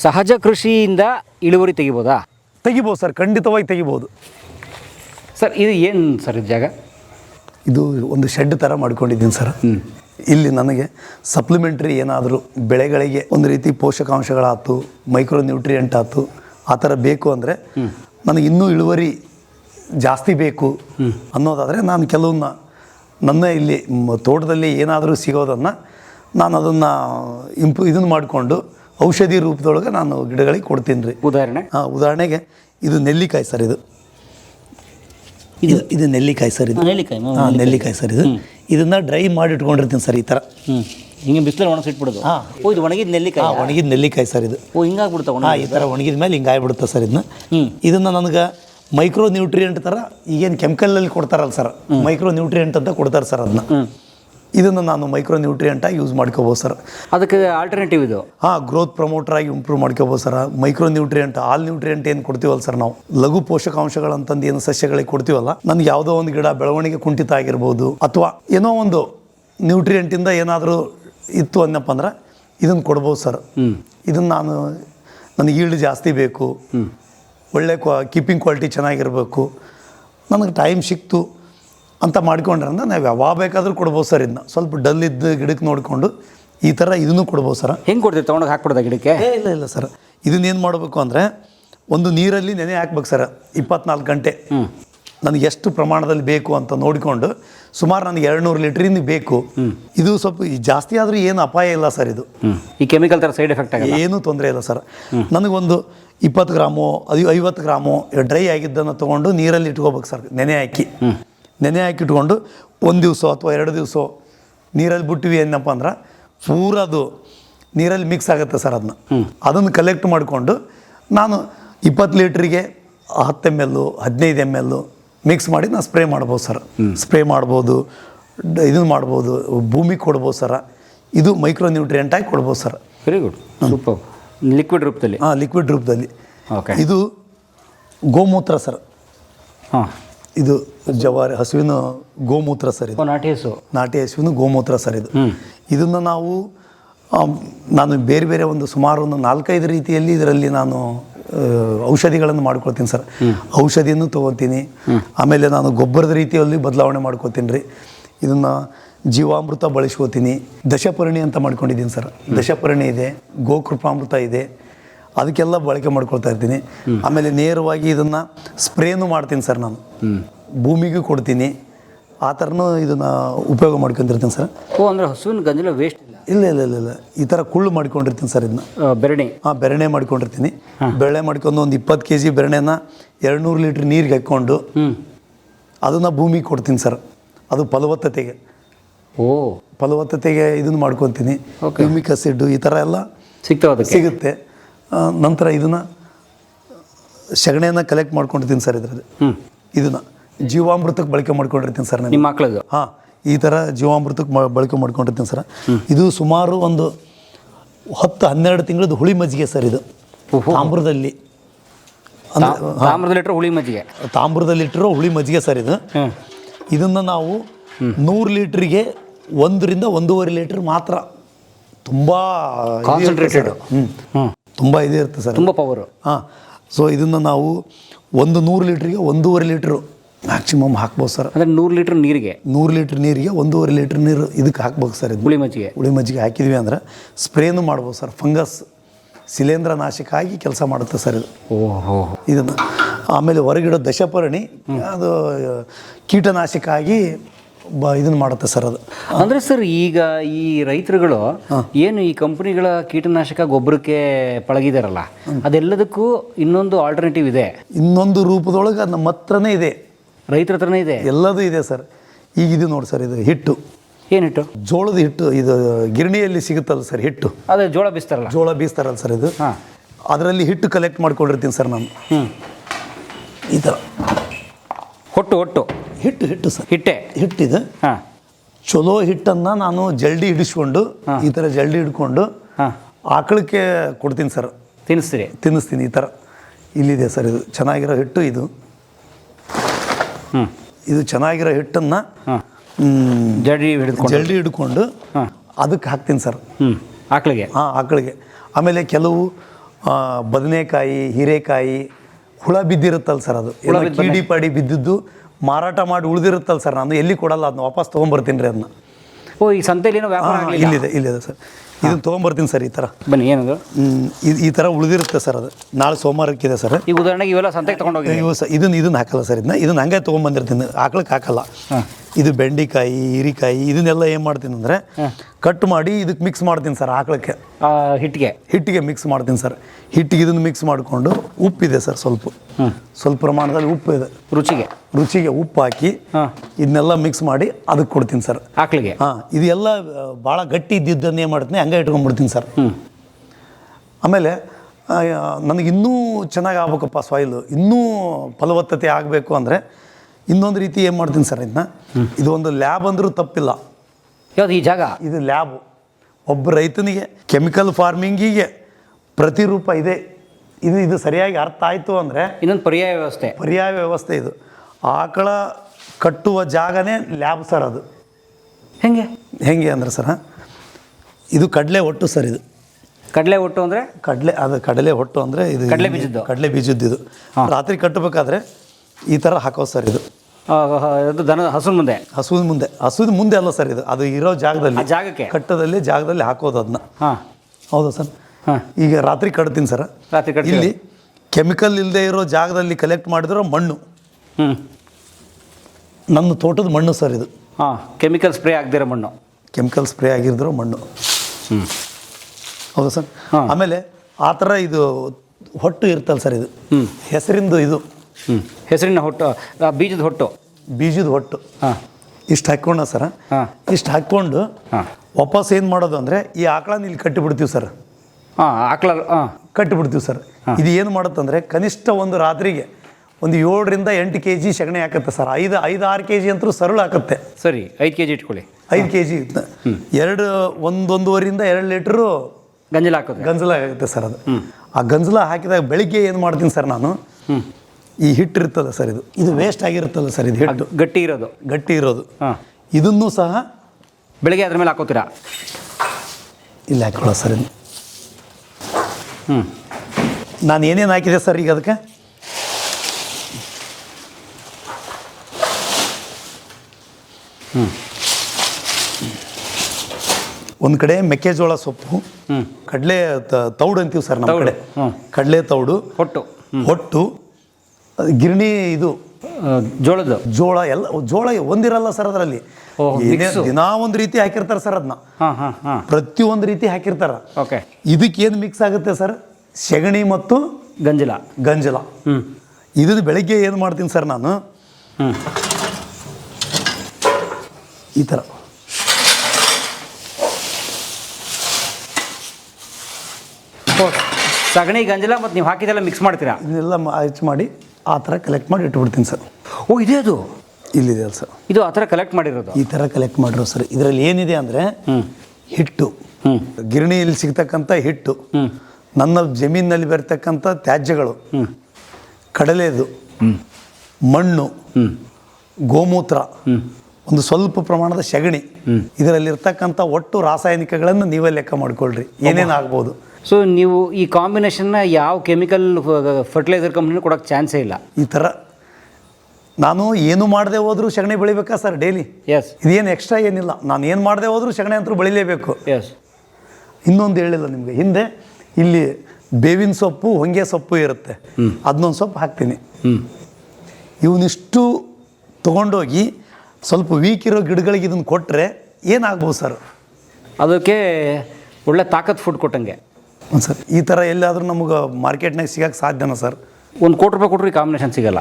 ಸಹಜ ಕೃಷಿಯಿಂದ ಇಳುವರಿ ತೆಗಿಬೋದಾ? ತೆಗಿಬೋದು ಸರ್ ಖಂಡಿತವಾಗಿ ತೆಗಿಬೋದು. ಸರ್ ಇದು ಏನು ಸರ್ ಇದು ಜಾಗ? ಇದು ಒಂದು ಶೆಡ್ ಥರ ಮಾಡ್ಕೊಂಡಿದ್ದೀನಿ ಸರ್. ಇಲ್ಲಿ ನನಗೆ ಸಪ್ಲಿಮೆಂಟ್ರಿ ಏನಾದರೂ ಬೆಳೆಗಳಿಗೆ ಒಂದು ರೀತಿ ಪೋಷಕಾಂಶಗಳಾಯ್ತು ಮೈಕ್ರೋ ನ್ಯೂಟ್ರಿಯೆಂಟ್ ಆಯ್ತು ಆ ಥರ ಬೇಕು ಅಂದರೆ ನನಗೆ ಇನ್ನೂ ಇಳುವರಿ ಜಾಸ್ತಿ ಬೇಕು ಅನ್ನೋದಾದರೆ ನಾನು ಕೆಲವನ್ನ ನನ್ನ ಇಲ್ಲಿ ತೋಟದಲ್ಲಿ ಏನಾದರೂ ಸಿಗೋದನ್ನು ನಾನು ಅದನ್ನು ಇಂಪ್ರೂ ಇದನ್ನು ಮಾಡಿಕೊಂಡು ಔಷಧಿ ರೂಪದೊಳಗೆ ನಾನು ಗಿಡಗಳಿಗೆ ಕೊಡ್ತೀನಿ ರೀ. ಉದಾಹರಣೆ? ಹಾಂ ಉದಾಹರಣೆಗೆ ಇದು ನೆಲ್ಲಿಕಾಯಿ ಸರ್ ಇದು. ಇದು? ಇದು ನೆಲ್ಲಿಕಾಯಿ ಸರ್ ಇದು. ನೆಲ್ಲಿಕಾಯಿ, ಹಾಂ ನೆಲ್ಲಿಕಾಯಿ. ಸರ್ ಇದು. ಇದನ್ನ ಡ್ರೈ ಮಾಡಿ ಇಟ್ಕೊಂಡಿರ್ತೀನಿ ಸರ್ ಈ ಥರ. ಹ್ಞೂ ಹಿಂಗೆ ಬಿಸಿಲು ಒಣಗಿಸಿಟ್ಬಿಡೋದು ಹಾಂ. ಓ ಇದು ಒಣಗಿದ ನೆಲ್ಲಿಕಾಯಿ? ಹಾಂ ಒಣಗಿದ ನೆಲ್ಲಿಕಾಯಿ ಸರ್ ಇದು. ಓ ಹಿಂಗಾಗ್ಬಿಡ್ತಾವೆ ಹಾಂ ಈ ಥರ ಒಣಗಿದ ಮೇಲೆ ಹಿಂಗೆ ಆಗ್ಬಿಡುತ್ತೆ ಸರ್ ಇದನ್ನ. ಹ್ಞೂ ಇದನ್ನು ನನಗೆ ಮೈಕ್ರೋ ನ್ಯೂಟ್ರಿಯೆಂಟ್ ಥರ ಈಗೇನು ಕೆಮಿಕಲಲ್ಲಿ ಕೊಡ್ತಾರಲ್ಲ ಸರ್ ಮೈಕ್ರೋ ನ್ಯೂಟ್ರಿಯೆಂಟ್ ಅಂತ ಕೊಡ್ತಾರೆ ಸರ್ ಅದನ್ನ. ಇದನ್ನು ನಾನು ಮೈಕ್ರೋ ನ್ಯೂಟ್ರಿಯೆಂಟಾಗಿ ಯೂಸ್ ಮಾಡ್ಕೋಬೋದು ಸರ್. ಅದಕ್ಕೆ ಆಲ್ಟರ್ನೇಟಿವ್ ಇದು? ಹಾಂ ಗ್ರೋತ್ ಪ್ರಮೋಟರ್ ಆಗಿ ಇಂಪ್ರೂವ್ ಮಾಡ್ಕೋಬೋದು sir. Micronutrient all nutrient ಏನು ಕೊಡ್ತೀವಲ್ಲ ಸರ್ ನಾವು? ಲಘು ಪೋಷಕಾಂಶಗಳಂತಂದು ಏನು ಸಸ್ಯಗಳಿಗೆ ಕೊಡ್ತೀವಲ್ಲ ನನಗೆ ಯಾವುದೋ ಒಂದು ಗಿಡ ಬೆಳವಣಿಗೆ ಕುಂಠಿತ ಆಗಿರ್ಬೋದು ಅಥವಾ ಏನೋ ಒಂದು ನ್ಯೂಟ್ರಿಯೆಂಟಿಂದ ಏನಾದರೂ ಇತ್ತು ಅನ್ನಪ್ಪ ಅಂದ್ರೆ ಇದನ್ನು ಕೊಡ್ಬೋದು ಸರ್. ಇದನ್ನು ನಾನು ನನಗೆ ಈಲ್ಡ್ ಜಾಸ್ತಿ ಬೇಕು. ಒಳ್ಳೆ ಕ್ವಾ ಕೀಪಿಂಗ್ ಕ್ವಾಲಿಟಿ ಚೆನ್ನಾಗಿರಬೇಕು. ನನಗೆ ಟೈಮ್ ಸಿಕ್ತು ಅಂತ ಮಾಡ್ಕೊಂಡ್ರೆ ಅಂದ್ರೆ ನಾವು ಯಾವಾಗ ಬೇಕಾದರೂ ಕೊಡ್ಬೋದು ಸರ್ ಇದನ್ನ ಸ್ವಲ್ಪ ಡಲ್ ಇದ್ದ ಗಿಡಕ್ಕೆ ನೋಡಿಕೊಂಡು ಈ ಥರ ಇದನ್ನು ಕೊಡ್ಬೋದು ಸರ್. ಹೆಂಗೆ ಕೊಡ್ತೀವಿ ತೊಗೊಂಡೋಗಿ ಹಾಕ್ಬಿಡೋದ ಗಿಡಕ್ಕೆ? ಏ ಇಲ್ಲ ಇಲ್ಲ ಸರ್. ಇದನ್ನ ಏನು ಮಾಡಬೇಕು ಅಂದರೆ ಒಂದು ನೀರಲ್ಲಿ ನೆನೆ ಹಾಕ್ಬೇಕು ಸರ್ ಇಪ್ಪತ್ನಾಲ್ಕು ಗಂಟೆ. ನನಗೆ ಎಷ್ಟು ಪ್ರಮಾಣದಲ್ಲಿ ಬೇಕು ಅಂತ ನೋಡಿಕೊಂಡು ಸುಮಾರು ನನಗೆ ಎರಡು ನೂರು ಲೀಟ್ರಿಂದ ಬೇಕು. ಇದು ಸ್ವಲ್ಪ ಈ ಜಾಸ್ತಿ ಆದರೂ ಏನು ಅಪಾಯ ಇಲ್ಲ ಸರ್ ಇದು. ಈ ಕೆಮಿಕಲ್ ಥರ ಸೈಡ್ ಎಫೆಕ್ಟ್ ಏನೂ ತೊಂದರೆ ಇಲ್ಲ ಸರ್. ನನಗೊಂದು ಇಪ್ಪತ್ತು ಗ್ರಾಮು ಅದು ಐವತ್ತು ಗ್ರಾಮು ಡ್ರೈ ಆಗಿದ್ದನ್ನು ತೊಗೊಂಡು ನೀರಲ್ಲಿ ಇಟ್ಕೋಬೇಕು ಸರ್ ನೆನೆ ಹಾಕಿ. ನೆನೆ ಹಾಕಿ ಇಟ್ಕೊಂಡು ಒಂದು ದಿವಸ ಅಥವಾ ಎರಡು ದಿವಸ ನೀರಲ್ಲಿ ಬಿಟ್ಟಿವಿ ಏನಪ್ಪ ಅಂದ್ರೆ ಪೂರ ಅದು ನೀರಲ್ಲಿ ಮಿಕ್ಸ್ ಆಗುತ್ತೆ ಸರ್ ಅದನ್ನ ಅದನ್ನು ಕಲೆಕ್ಟ್ ಮಾಡಿಕೊಂಡು ನಾನು ಇಪ್ಪತ್ತು ಲೀಟ್ರಿಗೆ ಹತ್ತು ಎಂ ಎಲ್ಲು ಹದಿನೈದು ಎಂ ಎಲ್ಲು ಮಿಕ್ಸ್ ಮಾಡಿ ನಾನು ಸ್ಪ್ರೇ ಮಾಡ್ಬೋದು ಸರ್. ಸ್ಪ್ರೇ ಮಾಡ್ಬೋದು ಇದನ್ನು ಮಾಡ್ಬೋದು ಭೂಮಿ ಕೊಡ್ಬೋದು ಸರ. ಇದು ಮೈಕ್ರೋ ನ್ಯೂಟ್ರಿಯೆಂಟ್ ಆಗಿ ಕೊಡ್ಬೋದು sir. Very good super liquid ರೂಪದಲ್ಲಿ? ಹಾಂ ಲಿಕ್ವಿಡ್ ರೂಪದಲ್ಲಿ. ಓಕೆ ಇದು ಗೋಮೂತ್ರ ಸರ್. ಹಾಂ. ಇದು ಜವಾರಿ ಹಸುವಿನ ಗೋಮೂತ್ರ ಸರ್ ಇದು. ನಾಟಿ ಹಸು. ನಾಟಿ ಹಸುವಿನ ಗೋಮೂತ್ರ ಸರ್ ಇದು. ಇದನ್ನು ನಾವು ನಾನು ಬೇರೆ ಬೇರೆ ಒಂದು ಸುಮಾರು ಒಂದು ನಾಲ್ಕೈದು ರೀತಿಯಲ್ಲಿ ಇದರಲ್ಲಿ ನಾನು ಔಷಧಿಗಳನ್ನು ಮಾಡ್ಕೊಳ್ತೀನಿ ಸರ್. ಔಷಧಿಯನ್ನು ತೊಗೊತೀನಿ. ಆಮೇಲೆ ನಾನು ಗೊಬ್ಬರದ ರೀತಿಯಲ್ಲಿ ಬದಲಾವಣೆ ಮಾಡ್ಕೊತೀನಿ ರೀ. ಇದನ್ನು ಜೀವಾಮೃತ ಬಳಸ್ಕೋತೀನಿ. ದಶಪರ್ಣಿ ಅಂತ ಮಾಡ್ಕೊಂಡಿದ್ದೀನಿ ಸರ್. ದಶಪರ್ಣಿ ಇದೆ ಗೋಕೃಪಾಮೃತ ಇದೆ. ಅದಕ್ಕೆಲ್ಲ ಬಳಕೆ ಮಾಡ್ಕೊಳ್ತಾ ಇರ್ತೀನಿ. ಆಮೇಲೆ ನೇರವಾಗಿ ಇದನ್ನು ಸ್ಪ್ರೇನು ಮಾಡ್ತೀನಿ ಸರ್ ನಾನು. ಭೂಮಿಗೂ ಕೊಡ್ತೀನಿ. ಆ ಥರನೂ ಇದನ್ನು ಉಪಯೋಗ ಮಾಡ್ಕೊಂಡಿರ್ತೀನಿ ಸರ್. ಓ ಅಂದರೆ ಹಸುವಿನ ಗಂಜಲ ವೇಸ್ಟ್ ಇಲ್ಲ? ಇಲ್ಲ ಇಲ್ಲ ಇಲ್ಲ ಈ ಥರ ಕುಳ್ಳು ಮಾಡ್ಕೊಂಡಿರ್ತೀನಿ ಸರ್ ಇದನ್ನ. ಬೆರಣೆ? ಹಾಂ ಬೆರಣೆ ಮಾಡ್ಕೊಂಡಿರ್ತೀನಿ. ಬೆಳೆ ಮಾಡ್ಕೊಂಡು ಒಂದು ಇಪ್ಪತ್ತು ಕೆ ಜಿ ಬೆರಣೆನ ಎರಡು ನೂರು ಲೀಟ್ರ್ ನೀರಿಗೆ ಹಾಕ್ಕೊಂಡು ಅದನ್ನು ಭೂಮಿಗೆ ಕೊಡ್ತೀನಿ ಸರ್. ಅದು ಫಲವತ್ತತೆಗೆ. ಓ. ಫಲವತ್ತತೆಗೆ ಇದನ್ನು ಮಾಡ್ಕೊತೀನಿ. Okay. ಯೂಮಿಕ್ ಅಸಿಡ್ ಈ ಥರ ಎಲ್ಲ ಸಿಗ್ತಾವ ಸಿಗುತ್ತೆ. ನಂತರ ಇದನ್ನು ಸಗಣಿಯನ್ನು ಕಲೆಕ್ಟ್ ಮಾಡ್ಕೊಂಡಿರ್ತೀನಿ ಸರ್ ಇದರಲ್ಲಿ. ಇದನ್ನು ಜೀವಾಮೃತಕ್ಕೆ ಬಳಕೆ ಮಾಡ್ಕೊಂಡಿರ್ತೀನಿ ಸರ್ ನಿಮ್ಮ ಮಕ್ಕಳದು ಹಾಂ ಈ ಥರ ಜೀವಾಮೃತಕ್ಕೆ ಬಳಕೆ ಮಾಡ್ಕೊಂಡಿರ್ತೀನಿ ಸರ್. ಇದು ಸುಮಾರು ಒಂದು ಹತ್ತು ಹನ್ನೆರಡು ತಿಂಗಳದ್ದು ಹುಳಿ ಮಜ್ಜಿಗೆ ಸರ್ ಇದು. ತಾಮ್ರದಲ್ಲಿ. ಅಂದ್ರೆ ತಾಮ್ರದ ಲೀಟ್ರ್ ಹುಳಿ ಮಜ್ಜಿಗೆ. ತಾಮ್ರದಲ್ಲಿ ಇಟ್ಟಿರೋ ಹುಳಿ ಮಜ್ಜಿಗೆ ಸರ್ ಇದು. ಇದನ್ನು ನಾವು ನೂರು ಲೀಟ್ರಿಗೆ ಒಂದರಿಂದ ಒಂದೂವರೆ ಲೀಟ್ರ್ ಮಾತ್ರ ತುಂಬ ಕಾನ್ಸಂಟ್ರೇಟೆಡ್ ಹ್ಞೂ ಹ್ಞೂ ತುಂಬ ಇದೇ ಇರುತ್ತೆ ಸರ್. ತುಂಬ ಪವರು ಹಾಂ. ಸೊ ಇದನ್ನು ನಾವು ಒಂದು ನೂರು ಲೀಟ್ರಿಗೆ ಒಂದೂವರೆ ಲೀಟ್ರು ಮ್ಯಾಕ್ಸಿಮಮ್ ಹಾಕ್ಬೋದು ಸರ್. ಅಂದರೆ ನೂರು ಲೀಟ್ರ್ ನೀರಿಗೆ? ನೂರು ಲೀಟ್ರ್ ನೀರಿಗೆ ಒಂದೂವರೆ ಲೀಟ್ರ್ ನೀರು ಇದಕ್ಕೆ ಹಾಕ್ಬೇಕು ಸರ್ ಇದು. ಹುಳಿ ಮಜ್ಜಿಗೆ? ಹುಳಿ ಮಜ್ಜಿಗೆ ಹಾಕಿದ್ವಿ ಅಂದ್ರೆ ಸ್ಪ್ರೇನು ಮಾಡ್ಬೋದು ಸರ್. ಫಂಗಸ್ ಶಿಲೇಂದ್ರ ನಾಶಕ ಆಗಿ ಕೆಲಸ ಮಾಡುತ್ತೆ ಸರ್ ಇದು. ಓಹೋ. ಇದನ್ನು ಆಮೇಲೆ ಹೊರಗಿಡೋ ದಶಪರ್ಣಿ ಅದು ಕೀಟನಾಶಕ ಆಗಿ ಬ ಇದನ್ನು ಮಾಡುತ್ತೆ ಸರ್ ಅದು. ಅಂದ್ರೆ ಸರ್ ಈಗ ಈ ರೈತರುಗಳು ಏನು ಈ ಕಂಪನಿಗಳ ಕೀಟನಾಶಕ ಗೊಬ್ಬರಕ್ಕೆ ಪಳಗಿದಾರಲ್ಲ ಅದೆಲ್ಲದಕ್ಕೂ ಇನ್ನೊಂದು ಆಲ್ಟರ್ನೇಟಿವ್ ಇದೆ. ಇನ್ನೊಂದು ರೂಪದೊಳಗೆ ನಮ್ಮ ಹತ್ರನೇ ಇದೆ. ರೈತರ ಹತ್ರನೇ ಇದೆ? ಎಲ್ಲದೂ ಇದೆ ಸರ್. ಈಗ ಇದು ನೋಡಿ ಸರ್ ಇದು ಹಿಟ್ಟು. ಏನಿಟ್ಟು ಜೋಳದ ಹಿಟ್ಟು ಇದು ಗಿರಣಿಯಲ್ಲಿ ಸಿಗುತ್ತಲ್ಲ ಸರ್ ಹಿಟ್ಟು. ಅದೇ ಜೋಳ ಬೀಸ್ತಾರಲ್ಲ? ಜೋಳ ಬೀಸ್ತಾರಲ್ಲ ಸರ್ ಇದು. ಹಾಂ. ಅದರಲ್ಲಿ ಹಿಟ್ಟು ಕಲೆಕ್ಟ್ ಮಾಡ್ಕೊಂಡಿರ್ತೀನಿ ಸರ್ ನಾನು. ಹ್ಞೂ ಈ ಥರ. ಹೊಟ್ಟು ಹೊಟ್ಟು ಹಿಟ್ಟು ಹಿಟ್ಟು ಸರ್. ಹಿಟ್ಟೆ? ಹಿಟ್ಟಿದೆ. ಹಾಂ. ಚಲೋ ಹಿಟ್ಟನ್ನು ನಾನು ಜಲ್ಡಿ ಹಿಡಿಸ್ಕೊಂಡು ಈ ಥರ ಜಲ್ಡಿ ಹಿಡ್ಕೊಂಡು ಆಕಳಕ್ಕೆ ಕೊಡ್ತೀನಿ ಸರ್. ತಿನ್ನಿಸ್ತೀರಿ? ತಿನ್ನಿಸ್ತೀನಿ ಈ ಥರ. ಇಲ್ಲಿದೆ ಸರ್ ಇದು. ಚೆನ್ನಾಗಿರೋ ಹಿಟ್ಟು ಇದು. ಇದು ಚೆನ್ನಾಗಿರೋ ಹಿಟ್ಟನ್ನು ಜಲ್ಡಿ ಹಿಡ್ಕೊಂಡು. ಜಲ್ಡಿ ಹಿಡ್ಕೊಂಡು ಅದಕ್ಕೆ ಹಾಕ್ತೀನಿ ಸರ್. ಆಕಳಿಗೆ? ಹಾಂ ಆಕಳಿಗೆ. ಆಮೇಲೆ ಕೆಲವು ಬದನೆಕಾಯಿ ಹೀರೆಕಾಯಿ ಹುಳ ಬಿದ್ದಿರುತ್ತಲ್ಲ ಸರ್ ಅದು. ಕೀಡಿ ಪಾಡಿ ಬಿದ್ದಿದ್ದು ಮಾರಾಟ ಮಾಡಿ ಉಳಿದಿರುತ್ತಲ್ಲ ಸರ್ ನಾನು ಎಲ್ಲಿ ಕೊಡಲ್ಲ ಅದನ್ನ ವಾಪಸ್ ತೊಗೊಂಬರ್ತೀನಿ ರೀ ಅದನ್ನ. ಓ ಈ ಸಂತೆಯಲ್ಲಿ ಏನೋ ವ್ಯಾಪಾರ ಹಾಂ ಆಗಲಿಲ್ಲ? ಇಲ್ಲಿದೆ ಇಲ್ಲಿದೆ ಸರ್. ಇದು ತೊಗೊಂಬರ್ತೀನಿ ಸರ್ ಈ ಥರ ಬನ್ನಿ ಏನದು? ಹ್ಮ್, ಇದು ಈ ಥರ ಉಳಿದಿರುತ್ತೆ ಸರ್ ಅದು. ನಾಳೆ ಸೋಮವಾರಕ್ಕಿದೆ ಸರ್. ಈಗ ಉದಾಹರಣೆಗೆ ಇವೆಲ್ಲ ಸಂತೆಗೆ ತೊಗೊಂಡೋಗಿ ಇವು ಸ ಇದನ್ನ ಇದನ್ನ ಹಾಕಲ್ಲ ಸರ್ ಇದನ್ನ. ಇದನ್ನ ಹಂಗೆ ತೊಗೊಂಬಂದಿರ್ತೀನಿ. ಹಾಕ್ಲಿಕ್ಕೆ ಹಾಕಲ್ಲ. ಇದು ಬೆಂಡೆಕಾಯಿ ಹೀರಿಕಾಯಿ ಇದನ್ನೆಲ್ಲ ಏನು ಮಾಡ್ತೀನಿ ಅಂದರೆ ಕಟ್ ಮಾಡಿ ಇದಕ್ಕೆ ಮಿಕ್ಸ್ ಮಾಡ್ತೀನಿ ಸರ್ ಆಕಳಕ್ಕೆ ಹಿಟ್ಟಿಗೆ? ಹಿಟ್ಟಿಗೆ ಮಿಕ್ಸ್ ಮಾಡ್ತೀನಿ ಸರ್ ಹಿಟ್ಟಿಗೆ ಇದನ್ನು ಮಿಕ್ಸ್ ಮಾಡಿಕೊಂಡು ಉಪ್ಪಿದೆ ಸರ್ ಸ್ವಲ್ಪ. ಸ್ವಲ್ಪ ಪ್ರಮಾಣದಲ್ಲಿ ಉಪ್ಪು ಇದೆ. ರುಚಿಗೆ? ರುಚಿಗೆ ಉಪ್ಪು ಹಾಕಿ ಇದನ್ನೆಲ್ಲ ಮಿಕ್ಸ್ ಮಾಡಿ ಅದಕ್ಕೆ ಕೊಡ್ತೀನಿ ಸರ್ ಆಕಳಿಗೆ ಹಾಂ ಇದೆಲ್ಲ ಭಾಳ ಗಟ್ಟಿ ಇದ್ದಿದ್ದನ್ನು ಏನು ಮಾಡ್ತೀನಿ ಹಂಗೆ ಇಟ್ಕೊಂಡ್ಬಿಡ್ತೀನಿ ಸರ್ ಆಮೇಲೆ ನನಗಿನ್ನೂ ನನಗೆ ಇನ್ನೂ ಚೆನ್ನಾಗಿ ಆಗ್ಬೇಕಪ್ಪ ಸಾಯಿಲು ಇನ್ನೂ ಫಲವತ್ತತೆ ಆಗಬೇಕು ಅಂದರೆ ಇನ್ನೊಂದು ರೀತಿ ಏನು ಮಾಡ್ತೀನಿ ಸರ್ ಇದನ್ನ? ಇದು ಒಂದು ಲ್ಯಾಬ್ ಅಂದರೂ ತಪ್ಪಿಲ್ಲ. ಯಾವ್ದು ಈ ಜಾಗ? ಇದು ಲ್ಯಾಬು. ಒಬ್ಬ ರೈತನಿಗೆ ಕೆಮಿಕಲ್ ಫಾರ್ಮಿಂಗಿಗೆ ಪ್ರತಿರೂಪ ಇದೆ. ಇದು ಇದು ಸರಿಯಾಗಿ ಅರ್ಥ ಆಯಿತು ಅಂದರೆ ಇನ್ನೊಂದು ಪರ್ಯಾಯ ವ್ಯವಸ್ಥೆ. ಪರ್ಯಾಯ ವ್ಯವಸ್ಥೆ ಇದು. ಆಕಳ ಕಟ್ಟುವ ಜಾಗನೇ ಲ್ಯಾಬ್ ಸರ್ ಅದು. ಹೆಂಗೆ? ಹೆಂಗೆ ಅಂದ್ರೆ ಸರ್ ಇದು ಕಡಲೆ ಒಟ್ಟು ಸರ್ ಇದು. ಕಡಲೆ ಒಟ್ಟು ಅಂದರೆ? ಕಡಲೆ ಅದು ಕಡಲೆ ಹೊಟ್ಟು ಅಂದರೆ ಇದು ಕಡಲೆ ಬೀಜದ್ದು? ಕಡಲೆ ಬೀಜದ್ದು ಇದು. ರಾತ್ರಿ ಕಟ್ಟಬೇಕಾದ್ರೆ ಈ ಥರ ಹಾಕೋದು ಸರ್ ಇದು. ಅದು ದನ ಹಸು ಮುಂದೆ? ಹಸುವಿನ ಮುಂದೆ. ಹಸುವಿನ ಮುಂದೆ ಅಲ್ಲ ಸರ್ ಇದು. ಅದು ಇರೋ ಜಾಗದಲ್ಲಿ. ಜಾಗಕ್ಕೆ? ಕಟ್ಟದಲ್ಲಿ ಜಾಗದಲ್ಲಿ ಹಾಕೋದು ಅದನ್ನ ಹಾಂ. ಹೌದಾ ಸರ್? ಹಾಂ. ಈಗ ರಾತ್ರಿ ಕಟ್ತೀನಿ ಸರ್. ರಾತ್ರಿ ಕಡ ಇಲ್ಲಿ ಕೆಮಿಕಲ್ ಇಲ್ಲದೆ ಇರೋ ಜಾಗದಲ್ಲಿ ಕಲೆಕ್ಟ್ ಮಾಡಿದಿರೋ ಮಣ್ಣು. ಹ್ಞೂ ನನ್ನ ತೋಟದ ಮಣ್ಣು ಸರ್ ಇದು. ಹಾಂ ಕೆಮಿಕಲ್ ಸ್ಪ್ರೇ ಆಗದಿರೋ ಮಣ್ಣು. ಕೆಮಿಕಲ್ ಸ್ಪ್ರೇ ಆಗಿರೋ ಮಣ್ಣು. ಹ್ಞೂ ಹೌದಾ ಸರ್. ಆಮೇಲೆ ಆ ಥರ ಇದು ಹೊಟ್ಟು ಇರ್ತಲ್ಲ ಸರ್ ಇದು. ಹೆಸರಿಂದು ಇದು. ಹೆಸರಿನ ಹೊಟ್ಟು ಬೀಜದ ಹೊಟ್ಟು. ಬೀಜದ ಹೊಟ್ಟು. ಹಾಂ. ಇಷ್ಟು ಹಾಕ್ಕೊಂಡ ಸರ್. ಹಾಂ. ಇಷ್ಟು ಹಾಕ್ಕೊಂಡು ಹಾಂ. ವಾಪಸ್ ಏನು ಮಾಡೋದು ಅಂದರೆ ಈ ಆಕಳನ ಇಲ್ಲಿ ಕಟ್ಟಿಬಿಡ್ತೀವಿ ಸರ್. ಹಾಂ ಆಕಳ ಹಾಂ. ಕಟ್ಟಿಬಿಡ್ತೀವಿ ಸರ್. ಇದು ಏನು ಮಾಡುತ್ತಂದರೆ ಕನಿಷ್ಠ ಒಂದು ರಾತ್ರಿಗೆ ಒಂದು ಏಳರಿಂದ ಎಂಟು ಕೆ ಜಿ ಸಗಣಿ ಹಾಕುತ್ತೆ ಸರ್. ಐದು ಐದು ಆರು ಕೆ ಜಿ ಅಂತೂ ಸರಳ ಹಾಕುತ್ತೆ. ಸರಿ ಐದು ಕೆ ಜಿ ಇಟ್ಕೊಳ್ಳಿ. ಐದು ಕೆ ಜಿ ಎರಡು ಒಂದೊಂದುವರೆಯಿಂದ ಎರಡು ಲೀಟ್ರು ಗಂಜಲ ಹಾಕುತ್ತೆ ಗಂಜಲ ಆಗುತ್ತೆ ಸರ್ ಅದು. ಆ ಗಂಜಲ ಹಾಕಿದಾಗ ಬೆಳಿಗ್ಗೆ ಏನು ಮಾಡ್ತೀನಿ ಸರ್ ನಾನು? ಈ ಹಿಟ್ಟು ಇರ್ತದೆ ಸರ್ ಇದು. ಇದು ವೇಸ್ಟ್ ಆಗಿರುತ್ತಲ್ಲ ಸರ್ ಇದು ಹಿಟ್ಟು. ಗಟ್ಟಿ ಇರೋದು. ಗಟ್ಟಿ ಇರೋದು. ಹಾಂ. ಇದನ್ನು ಸಹ ಬೆಳಗ್ಗೆ ಅದ್ರ ಮೇಲೆ ಹಾಕೋತೀರಾ? ಇಲ್ಲ ಹಾಕೊಳ್ಳೋ ಸರ್ ಇದು ಹ್ಞೂ ನಾನು ಏನೇನು ಹಾಕಿದೆ ಸರ್ ಈಗ ಅದಕ್ಕೆ? ಒಂದು ಕಡೆ ಮೆಕ್ಕೆಜೋಳ ಸೊಪ್ಪು ಹ್ಞೂ ಕಡಲೆ ತೌಡು ಅಂತೀವಿ ಸರ್ ನಮ್ಮ ಕಡೆ. ಹ್ಞೂ ಕಡಲೆ ತೌಡು ಹೊಟ್ಟು. ಹೊಟ್ಟು ಗಿರಣಿ ಇದು ಜೋಳದ ಜೋಳ ಎಲ್ಲ ಜೋಳ ಒಂದಿರಲ್ಲ ಸರ್ ಅದರಲ್ಲಿ. ದಿನಾ ಒಂದು ರೀತಿ ಹಾಕಿರ್ತಾರೆ ಸರ್ ಅದನ್ನ ಹಾಂ ಹಾಂ ಹಾಂ. ಪ್ರತಿಯೊಂದು ರೀತಿ ಹಾಕಿರ್ತಾರ. ಓಕೆ. ಇದಕ್ಕೆ ಏನು ಮಿಕ್ಸ್ ಆಗುತ್ತೆ ಸರ್? ಸೆಗಣಿ ಮತ್ತು ಗಂಜಲ. ಗಂಜಲ. ಇದನ್ನು ಬೆಳಗ್ಗೆ ಏನು ಮಾಡ್ತೀನಿ ಸರ್ ನಾನು? ಈ ಥರ ಸಗಣಿ ಗಂಜಲ ಮತ್ತು ನೀವು ಹಾಕಿದೆಲ್ಲ ಮಿಕ್ಸ್ ಮಾಡ್ತೀರಾ? ಇದನ್ನೆಲ್ಲ ಹೆಚ್ಚು ಮಾಡಿ. ಆ ಥರ ಕಲೆಕ್ಟ್ ಮಾಡಿ ಇಟ್ಬಿಡ್ತೀನಿ ಸರ್. ಓ ಇದೇ ಅದು? ಇಲ್ಲಿದೆ ಅಲ್ಲ ಸರ್. ಇದು ಆ ಥರ ಕಲೆಕ್ಟ್ ಮಾಡಿರೋದು? ಈ ಥರ ಕಲೆಕ್ಟ್ ಮಾಡಿರೋ ಸರ್. ಇದರಲ್ಲಿ ಏನಿದೆ ಅಂದರೆ ಹಿಟ್ಟು. ಗಿರಣಿಯಲ್ಲಿ ಸಿಗ್ತಕ್ಕಂಥ ಹಿಟ್ಟು. ನನ್ನ ಜಮೀನಿನಲ್ಲಿ ಬರ್ತಕ್ಕಂಥ ತ್ಯಾಜ್ಯಗಳು. ಕಡಲೆದು. ಮಣ್ಣು. ಗೋಮೂತ್ರ. ಒಂದು ಸ್ವಲ್ಪ ಪ್ರಮಾಣದ ಸಗಣಿ ಇದರಲ್ಲಿರ್ತಕ್ಕಂಥ ಒಟ್ಟು ರಾಸಾಯನಿಕಗಳನ್ನು ನೀವೇ ಲೆಕ್ಕ ಮಾಡ್ಕೊಳ್ರಿ. ಏನೇನು ಆಗ್ಬೋದು ಸೊ ನೀವು ಈ ಕಾಂಬಿನೇಷನ್ನ ಯಾವ ಕೆಮಿಕಲ್ ಫರ್ಟಿಲೈಸರ್ ಕಂಪ್ನಿನೂ ಕೊಡೋಕ್ಕೆ ಚಾನ್ಸೇ ಇಲ್ಲ. ಈ ಥರ ನಾನು ಏನು ಮಾಡದೆ ಹೋದರೂ ಸಗಣಿ ಬೆಳಿಬೇಕಾ ಸರ್ ಡೈಲಿ? ಎಸ್ ಇದೇನು ಎಕ್ಸ್ಟ್ರಾ ಏನಿಲ್ಲ. ನಾನು ಏನು ಮಾಡದೆ ಹೋದರೂ ಸಗಣಿ ಅಂತೂ ಬೆಳಿಲೇಬೇಕು. ಎಸ್ ಇನ್ನೊಂದು ಹೇಳಿಲ್ಲ ನಿಮಗೆ. ಹಿಂದೆ ಇಲ್ಲಿ ಬೇವಿನ ಸೊಪ್ಪು ಹೊಂಗೆ ಸೊಪ್ಪು ಇರುತ್ತೆ. ಅದನ್ನೊಂದು ಸೊಪ್ಪು ಹಾಕ್ತೀನಿ. ಹ್ಞೂ ಇವನಿಷ್ಟು ತೊಗೊಂಡೋಗಿ ಸ್ವಲ್ಪ ವೀಕ್ ಇರೋ ಗಿಡಗಳಿಗೆ ಇದನ್ನು ಕೊಟ್ಟರೆ ಏನಾಗ್ಬೋದು ಸರ್? ಅದಕ್ಕೆ ಒಳ್ಳೆ ತಾಕತ್ ಫುಡ್ ಕೊಟ್ಟಂಗೆ. ಒಂದು ಸರ್. ಈ ಥರ ಎಲ್ಲಾದರೂ ನಮಗೆ ಮಾರ್ಕೆಟ್ನಾಗ ಸಿಗಕ್ಕೆ ಸಾಧ್ಯನಾ ಸರ್? ಒಂದು ಕೋಟಿ ರೂಪಾಯಿ ಕೊಟ್ಟರು ಕಾಂಬಿನೇಷನ್ ಸಿಗಲ್ಲ.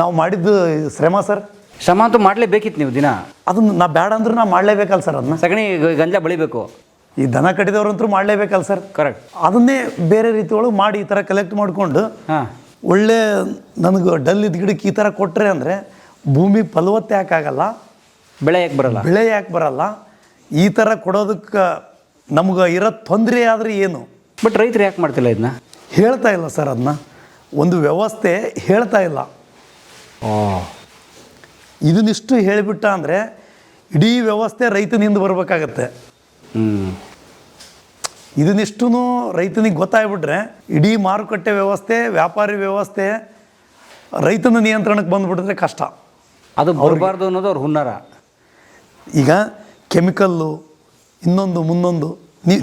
ನಾವು ಮಾಡಿದ್ದು ಶ್ರಮ ಸರ್. ಶ್ರಮ ಅಂತೂ ಮಾಡಲೇಬೇಕಿತ್ತು ನೀವು ದಿನ. ಅದನ್ನ ನಾ ಬೇಡ ಅಂದ್ರೆ ನಾ ಮಾಡಲೇಬೇಕಲ್ಲ ಸರ್ ಅದನ್ನ. ಸಗಣಿ ಗಂಜಾ ಬಳಿಬೇಕು. ಬೆಳಿಬೇಕು ಈ ದನ ಕಟ್ಟಿದವ್ರಂತೂ ಮಾಡಲೇಬೇಕಲ್ಲ ಸರ್. ಕರೆಕ್ಟ್ ಅದನ್ನೇ ಬೇರೆ ರೀತಿ ಒಳಗೆ ಮಾಡಿ ಈ ಥರ ಕಲೆಕ್ಟ್ ಮಾಡಿಕೊಂಡು ಹಾಂ. ಒಳ್ಳೆ ನನಗೆ ಡಲ್ ಇದ್ದ ಗಿಡಕ್ಕೆ ಈ ಥರ ಕೊಟ್ಟರೆ ಅಂದರೆ ಭೂಮಿ ಫಲವತ್ತೆ ಯಾಕಾಗಲ್ಲ ಬೆಳೆ ಯಾಕೆ ಬರಲ್ಲ? ಬೆಳೆ ಯಾಕೆ ಬರಲ್ಲ? ಈ ಥರ ಕೊಡೋದಕ್ಕೆ ನಮ್ಗೆ ಇರೋ ತೊಂದರೆ ಆದರೆ ಏನು? ಬಟ್ ರೈತರು ಯಾಕೆ ಮಾಡ್ತಿಲ್ಲ ಇದನ್ನ ಹೇಳ್ತಾ ಇಲ್ಲ ಸರ್ ಅದನ್ನ ಒಂದು ವ್ಯವಸ್ಥೆ ಹೇಳ್ತಾ ಇಲ್ಲ. ಇದನ್ನಿಷ್ಟು ಹೇಳಿಬಿಟ್ಟ ಅಂದರೆ ಇಡೀ ವ್ಯವಸ್ಥೆ ರೈತನಿಂದ ಬರಬೇಕಾಗತ್ತೆ. ಹ್ಞೂ ಇದನ್ನಿಷ್ಟು ರೈತನಿಗೆ ಗೊತ್ತಾಗ್ಬಿಟ್ರೆ ಇಡೀ ಮಾರುಕಟ್ಟೆ ವ್ಯವಸ್ಥೆ ವ್ಯಾಪಾರಿ ವ್ಯವಸ್ಥೆ ರೈತನ ನಿಯಂತ್ರಣಕ್ಕೆ ಬಂದುಬಿಟ್ರೆ ಕಷ್ಟ. ಅದು ಬರಬಾರ್ದು ಅನ್ನೋದು ಅವ್ರ ಹುನ್ನಾರ. ಈಗ ಕೆಮಿಕಲ್ಲು ಇನ್ನೊಂದು ಮುನ್ನೊಂದು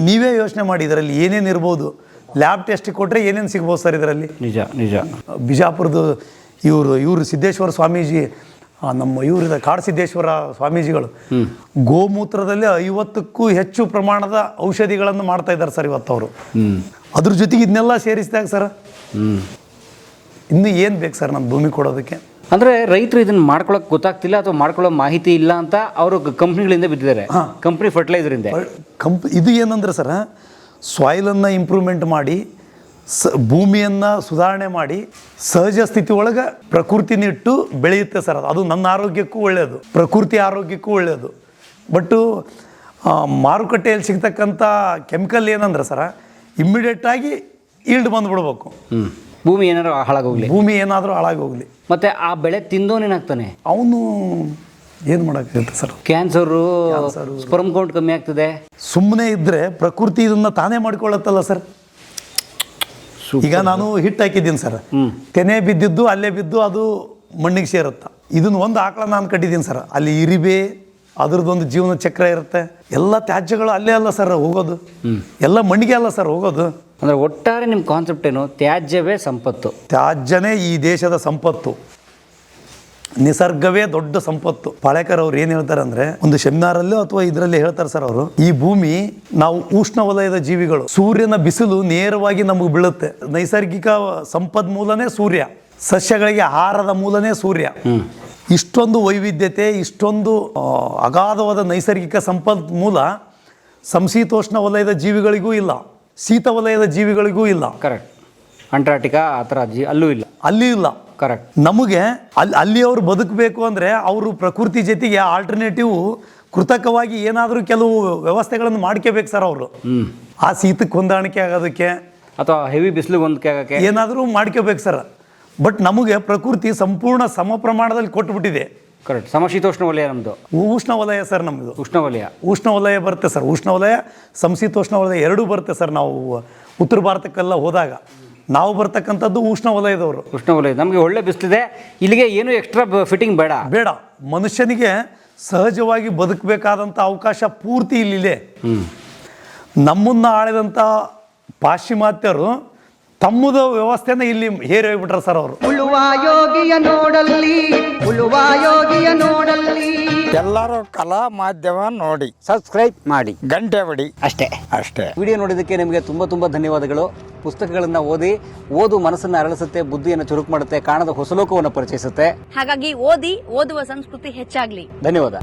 ನೀವೇ ಯೋಚನೆ ಮಾಡಿ ಇದರಲ್ಲಿ ಏನೇನು ಇರ್ಬೋದು. ಲ್ಯಾಬ್ ಟೆಸ್ಟ್ ಕೊಟ್ಟರೆ ಏನೇನು ಸಿಗ್ಬೋದು ಸರ್ ಇದರಲ್ಲಿ? ನಿಜ ನಿಜ. ಬಿಜಾಪುರದ ಇವರು ಇವರು ಸಿದ್ದೇಶ್ವರ ಸ್ವಾಮೀಜಿ ಆ, ನಮ್ಮ ಇವರಿದ ಕಾಡಸಿದ್ದೇಶ್ವರ ಸ್ವಾಮೀಜಿಗಳು. ಗೋಮೂತ್ರದಲ್ಲಿ ಐವತ್ತಕ್ಕೂ ಹೆಚ್ಚು ಪ್ರಮಾಣದ ಔಷಧಿಗಳನ್ನು ಮಾಡ್ತಾ ಇದ್ದಾರೆ ಸರ್ ಇವತ್ತು ಅವರು. ಹ್ಞೂ ಅದ್ರ ಜೊತೆಗೆ ಇದನ್ನೆಲ್ಲ ಸೇರಿಸಿದಾಗ ಸರ್ ಹ್ಞೂ ಇನ್ನು ಏನು ಬೇಕು ಸರ್ ನಮ್ಮ ಭೂಮಿ ಕೊಡೋದಕ್ಕೆ? ಅಂದರೆ ರೈತರು ಇದನ್ನ ಮಾಡ್ಕೊಳಕ್ ಗೊತ್ತಾಗ್ತಿಲ್ಲ ಅಥವಾ ಮಾಡ್ಕೊಳ್ಳೋ ಮಾಹಿತಿ ಇಲ್ಲ ಅಂತ ಅವರು ಕಂಪ್ನಿಗಳಿಂದ ಬಿದ್ದಿದ್ದಾರೆ. ಕಂಪ್ನಿ ಕಂಪ್ನಿ ಫರ್ಟಿಲೈಸರಿಂದ ಕಂಪ್ ಇದು ಏನಂದ್ರೆ ಸರ್ ಸಾಯಿಲನ್ನು ಇಂಪ್ರೂವ್ಮೆಂಟ್ ಮಾಡಿ ಸ ಭೂಮಿಯನ್ನು ಸುಧಾರಣೆ ಮಾಡಿ ಸಹಜ ಸ್ಥಿತಿ ಒಳಗೆ ಪ್ರಕೃತಿನಿಟ್ಟು ಬೆಳೆಯುತ್ತೆ ಸರ್ ಅದು. ನನ್ನ ಆರೋಗ್ಯಕ್ಕೂ ಒಳ್ಳೆಯದು ಪ್ರಕೃತಿ ಆರೋಗ್ಯಕ್ಕೂ ಒಳ್ಳೆಯದು ಬಟ್ಟು ಮಾರುಕಟ್ಟೆಯಲ್ಲಿ ಸಿಗ್ತಕ್ಕಂಥ ಕೆಮಿಕಲ್ ಏನಂದ್ರೆ ಸರ ಇಮ್ಮಿಡಿಯೇಟಾಗಿ ಈಲ್ಡ್ ಬಂದುಬಿಡ್ಬೇಕು. ಭೂಮಿ ಏನಾದ್ರೂ ಹಾಳಾಗೋಗ್ಲಿ. ಭೂಮಿ ಏನಾದರೂ ಹಾಳಾಗಿ ಹೋಗಲಿ ಮತ್ತೆ ಆ ಬೆಳೆ ತಿಂದೋನೇನಾಗ್ತಾನೆ ಅವನು ಏನು ಮಾಡೋಕ್ಕಾಗುತ್ತೆ ಸರ್? ಕ್ಯಾನ್ಸರು ಸ್ಪರ್ಮ್ ಕೌಂಟ್ ಕಮ್ಮಿ ಆಗ್ತದೆ. ಸುಮ್ಮನೆ ಇದ್ದರೆ ಪ್ರಕೃತಿ ಇದನ್ನು ತಾನೇ ಮಾಡ್ಕೊಳ್ಳುತ್ತಲ್ಲ ಸರ್? ಈಗ ನಾನು ಹಿಟ್ಟು ಹಾಕಿದ್ದೀನಿ ಸರ್. ತೆನೆ ಬಿದ್ದಿದ್ದು ಅಲ್ಲೇ ಬಿದ್ದು ಅದು ಮಣ್ಣಿಗೆ ಸೇರುತ್ತೆ. ಇದನ್ನ ಒಂದು ಆಕಳ ನಾನು ಕಟ್ಟಿದ್ದೀನಿ ಸರ್. ಅಲ್ಲಿ ಇರಿಬೆ ಅದ್ರದ್ದೊಂದು ಜೀವನ ಚಕ್ರ ಇರುತ್ತೆ. ಎಲ್ಲ ತ್ಯಾಜ್ಯಗಳು ಅಲ್ಲೇ ಅಲ್ಲ ಸರ್ ಹೋಗೋದು. ಎಲ್ಲ ಮಣ್ಣಿಗೆ ಅಲ್ಲ ಸರ್ ಹೋಗೋದು. ಅಂದರೆ ಒಟ್ಟಾರೆ ನಿಮ್ಮ ಕಾನ್ಸೆಪ್ಟ್ ಏನು? ತ್ಯಾಜ್ಯವೇ ಸಂಪತ್ತು. ತ್ಯಾಜ್ಯನೇ ಈ ದೇಶದ ಸಂಪತ್ತು. ನಿಸರ್ಗವೇ ದೊಡ್ಡ ಸಂಪತ್ತು. ಪಾಳೇಕರ್ ಅವ್ರು ಏನು ಹೇಳ್ತಾರೆ ಅಂದ್ರೆ ಒಂದು ಸೆಮಿನಾರಲ್ಲೂ ಅಥವಾ ಇದರಲ್ಲಿ ಹೇಳ್ತಾರೆ ಸರ್ ಅವರು ಈ ಭೂಮಿ ನಾವು ಉಷ್ಣ ವಲಯದ ಜೀವಿಗಳು. ಸೂರ್ಯನ ಬಿಸಿಲು ನೇರವಾಗಿ ನಮಗೆ ಬೀಳುತ್ತೆ. ನೈಸರ್ಗಿಕ ಸಂಪನ್ಮೂಲನೇ ಸೂರ್ಯ. ಸಸ್ಯಗಳಿಗೆ ಆಹಾರದ ಮೂಲನೇ ಸೂರ್ಯ. ಇಷ್ಟೊಂದು ವೈವಿಧ್ಯತೆ ಇಷ್ಟೊಂದು ಅಗಾಧವಾದ ನೈಸರ್ಗಿಕ ಸಂಪನ್ಮೂಲ ಸಂಶೀತೋಷ್ಣ ವಲಯದ ಜೀವಿಗಳಿಗೂ ಇಲ್ಲ. ಶೀತ ವಲಯದ ಜೀವಿಗಳಿಗೂ ಇಲ್ಲ. ಕರೆಕ್ಟ್ ಅಂಟಾರ್ಟಿಕಾ ಆ ಥರ ಜೀವಿ ಅಲ್ಲೂ ಇಲ್ಲ. ಅಲ್ಲಿ ಇಲ್ಲ. ಕರೆಕ್ಟ್ ನಮಗೆ ಅಲ್ಲಿ ಅಲ್ಲಿ ಅವರು ಬದುಕಬೇಕು ಅಂದರೆ ಅವರು ಪ್ರಕೃತಿ ಜೊತೆಗೆ ಆಲ್ಟರ್ನೇಟಿವ್ ಕೃತಕವಾಗಿ ಏನಾದರೂ ಕೆಲವು ವ್ಯವಸ್ಥೆಗಳನ್ನು ಮಾಡ್ಕೋಬೇಕು ಸರ್ ಅವರು. ಆ ಶೀತಕ್ಕೆ ಹೊಂದಾಣಿಕೆ ಆಗೋದಕ್ಕೆ ಅಥವಾ ಹೆವಿ ಬಿಸಿಲು ಹೊಂದಕ್ಕೆ ಆಗೋಕ್ಕೆ? ಏನಾದರೂ ಮಾಡ್ಕೋಬೇಕು ಸರ್. ಬಟ್ ನಮಗೆ ಪ್ರಕೃತಿ ಸಂಪೂರ್ಣ ಸಮ ಪ್ರಮಾಣದಲ್ಲಿ ಕೊಟ್ಬಿಟ್ಟಿದೆ. ಕರೆಕ್ಟ್ ಸಮಶೀತೋಷ್ಣ ವಲಯ ನಮ್ಮದು ಉಷ್ಣ ವಲಯ ಸರ್ ನಮ್ಮದು ಉಷ್ಣ ವಲಯ ಉಷ್ಣ ವಲಯ ಬರುತ್ತೆ ಸರ್. ಉಷ್ಣ ವಲಯ ಸಂಶೀತೋಷ್ಣ ವಲಯ ಎರಡೂ ಬರುತ್ತೆ ಸರ್ ನಾವು ಉತ್ತರ ಭಾರತಕ್ಕೆಲ್ಲ ಹೋದಾಗ. ನಾವು ಬರ್ತಕ್ಕಂಥದ್ದು ಉಷ್ಣ ವಲಯದವರು ಉಷ್ಣ ವಲಯ ನಮಗೆ ಒಳ್ಳೆ ಬಿಸಿಲಿದೆ. ಇಲ್ಲಿಗೆ ಏನು ಎಕ್ಸ್ಟ್ರಾ ಫಿಟ್ಟಿಂಗ್ ಬೇಡ. ಬೇಡ. ಮನುಷ್ಯನಿಗೆ ಸಹಜವಾಗಿ ಬದುಕಬೇಕಾದಂಥ ಅವಕಾಶ ಪೂರ್ತಿ ಇಲ್ಲಿದೆ. ನಮ್ಮನ್ನು ಆಳಿದಂಥ ಪಾಶ್ಚಿಮಾತ್ಯರು ತಮ್ಮದು ವ್ಯವಸ್ಥೆನ ಇಲ್ಲಿ ಹೇರಿ ಹೋಗ್ಬಿಟ್ರ ಸರ್ ಅವರು. ಯೋಗಿಯ ನೋಡಲ್ಲಿ ಯೋಗಿಯ ನೋಡಲ್ಲಿ. ಎಲ್ಲರೂ ಕಲಾ ಮಾಧ್ಯಮ ನೋಡಿ. ಸಬ್ಸ್ಕ್ರೈಬ್ ಮಾಡಿ. ಗಂಟೆ ಬಡಿ. ಅಷ್ಟೇ. ಅಷ್ಟೇ. ವಿಡಿಯೋ ನೋಡಿದಕ್ಕೆ ನಿಮಗೆ ತುಂಬಾ ತುಂಬಾ ಧನ್ಯವಾದಗಳು. ಪುಸ್ತಕಗಳನ್ನು ಓದಿ ಓದು ಮನಸ್ಸನ್ನ ಅರಳಿಸುತ್ತೆ ಬುದ್ಧಿಯನ್ನು ಚುರುಕು ಮಾಡುತ್ತೆ ಕಾಣದ ಹೊಸಲೋಕವನ್ನು ಪರಿಚಯಿಸುತ್ತೆ. ಹಾಗಾಗಿ ಓದಿ ಓದುವ ಸಂಸ್ಕೃತಿ ಹೆಚ್ಚಾಗ್ಲಿ. ಧನ್ಯವಾದ.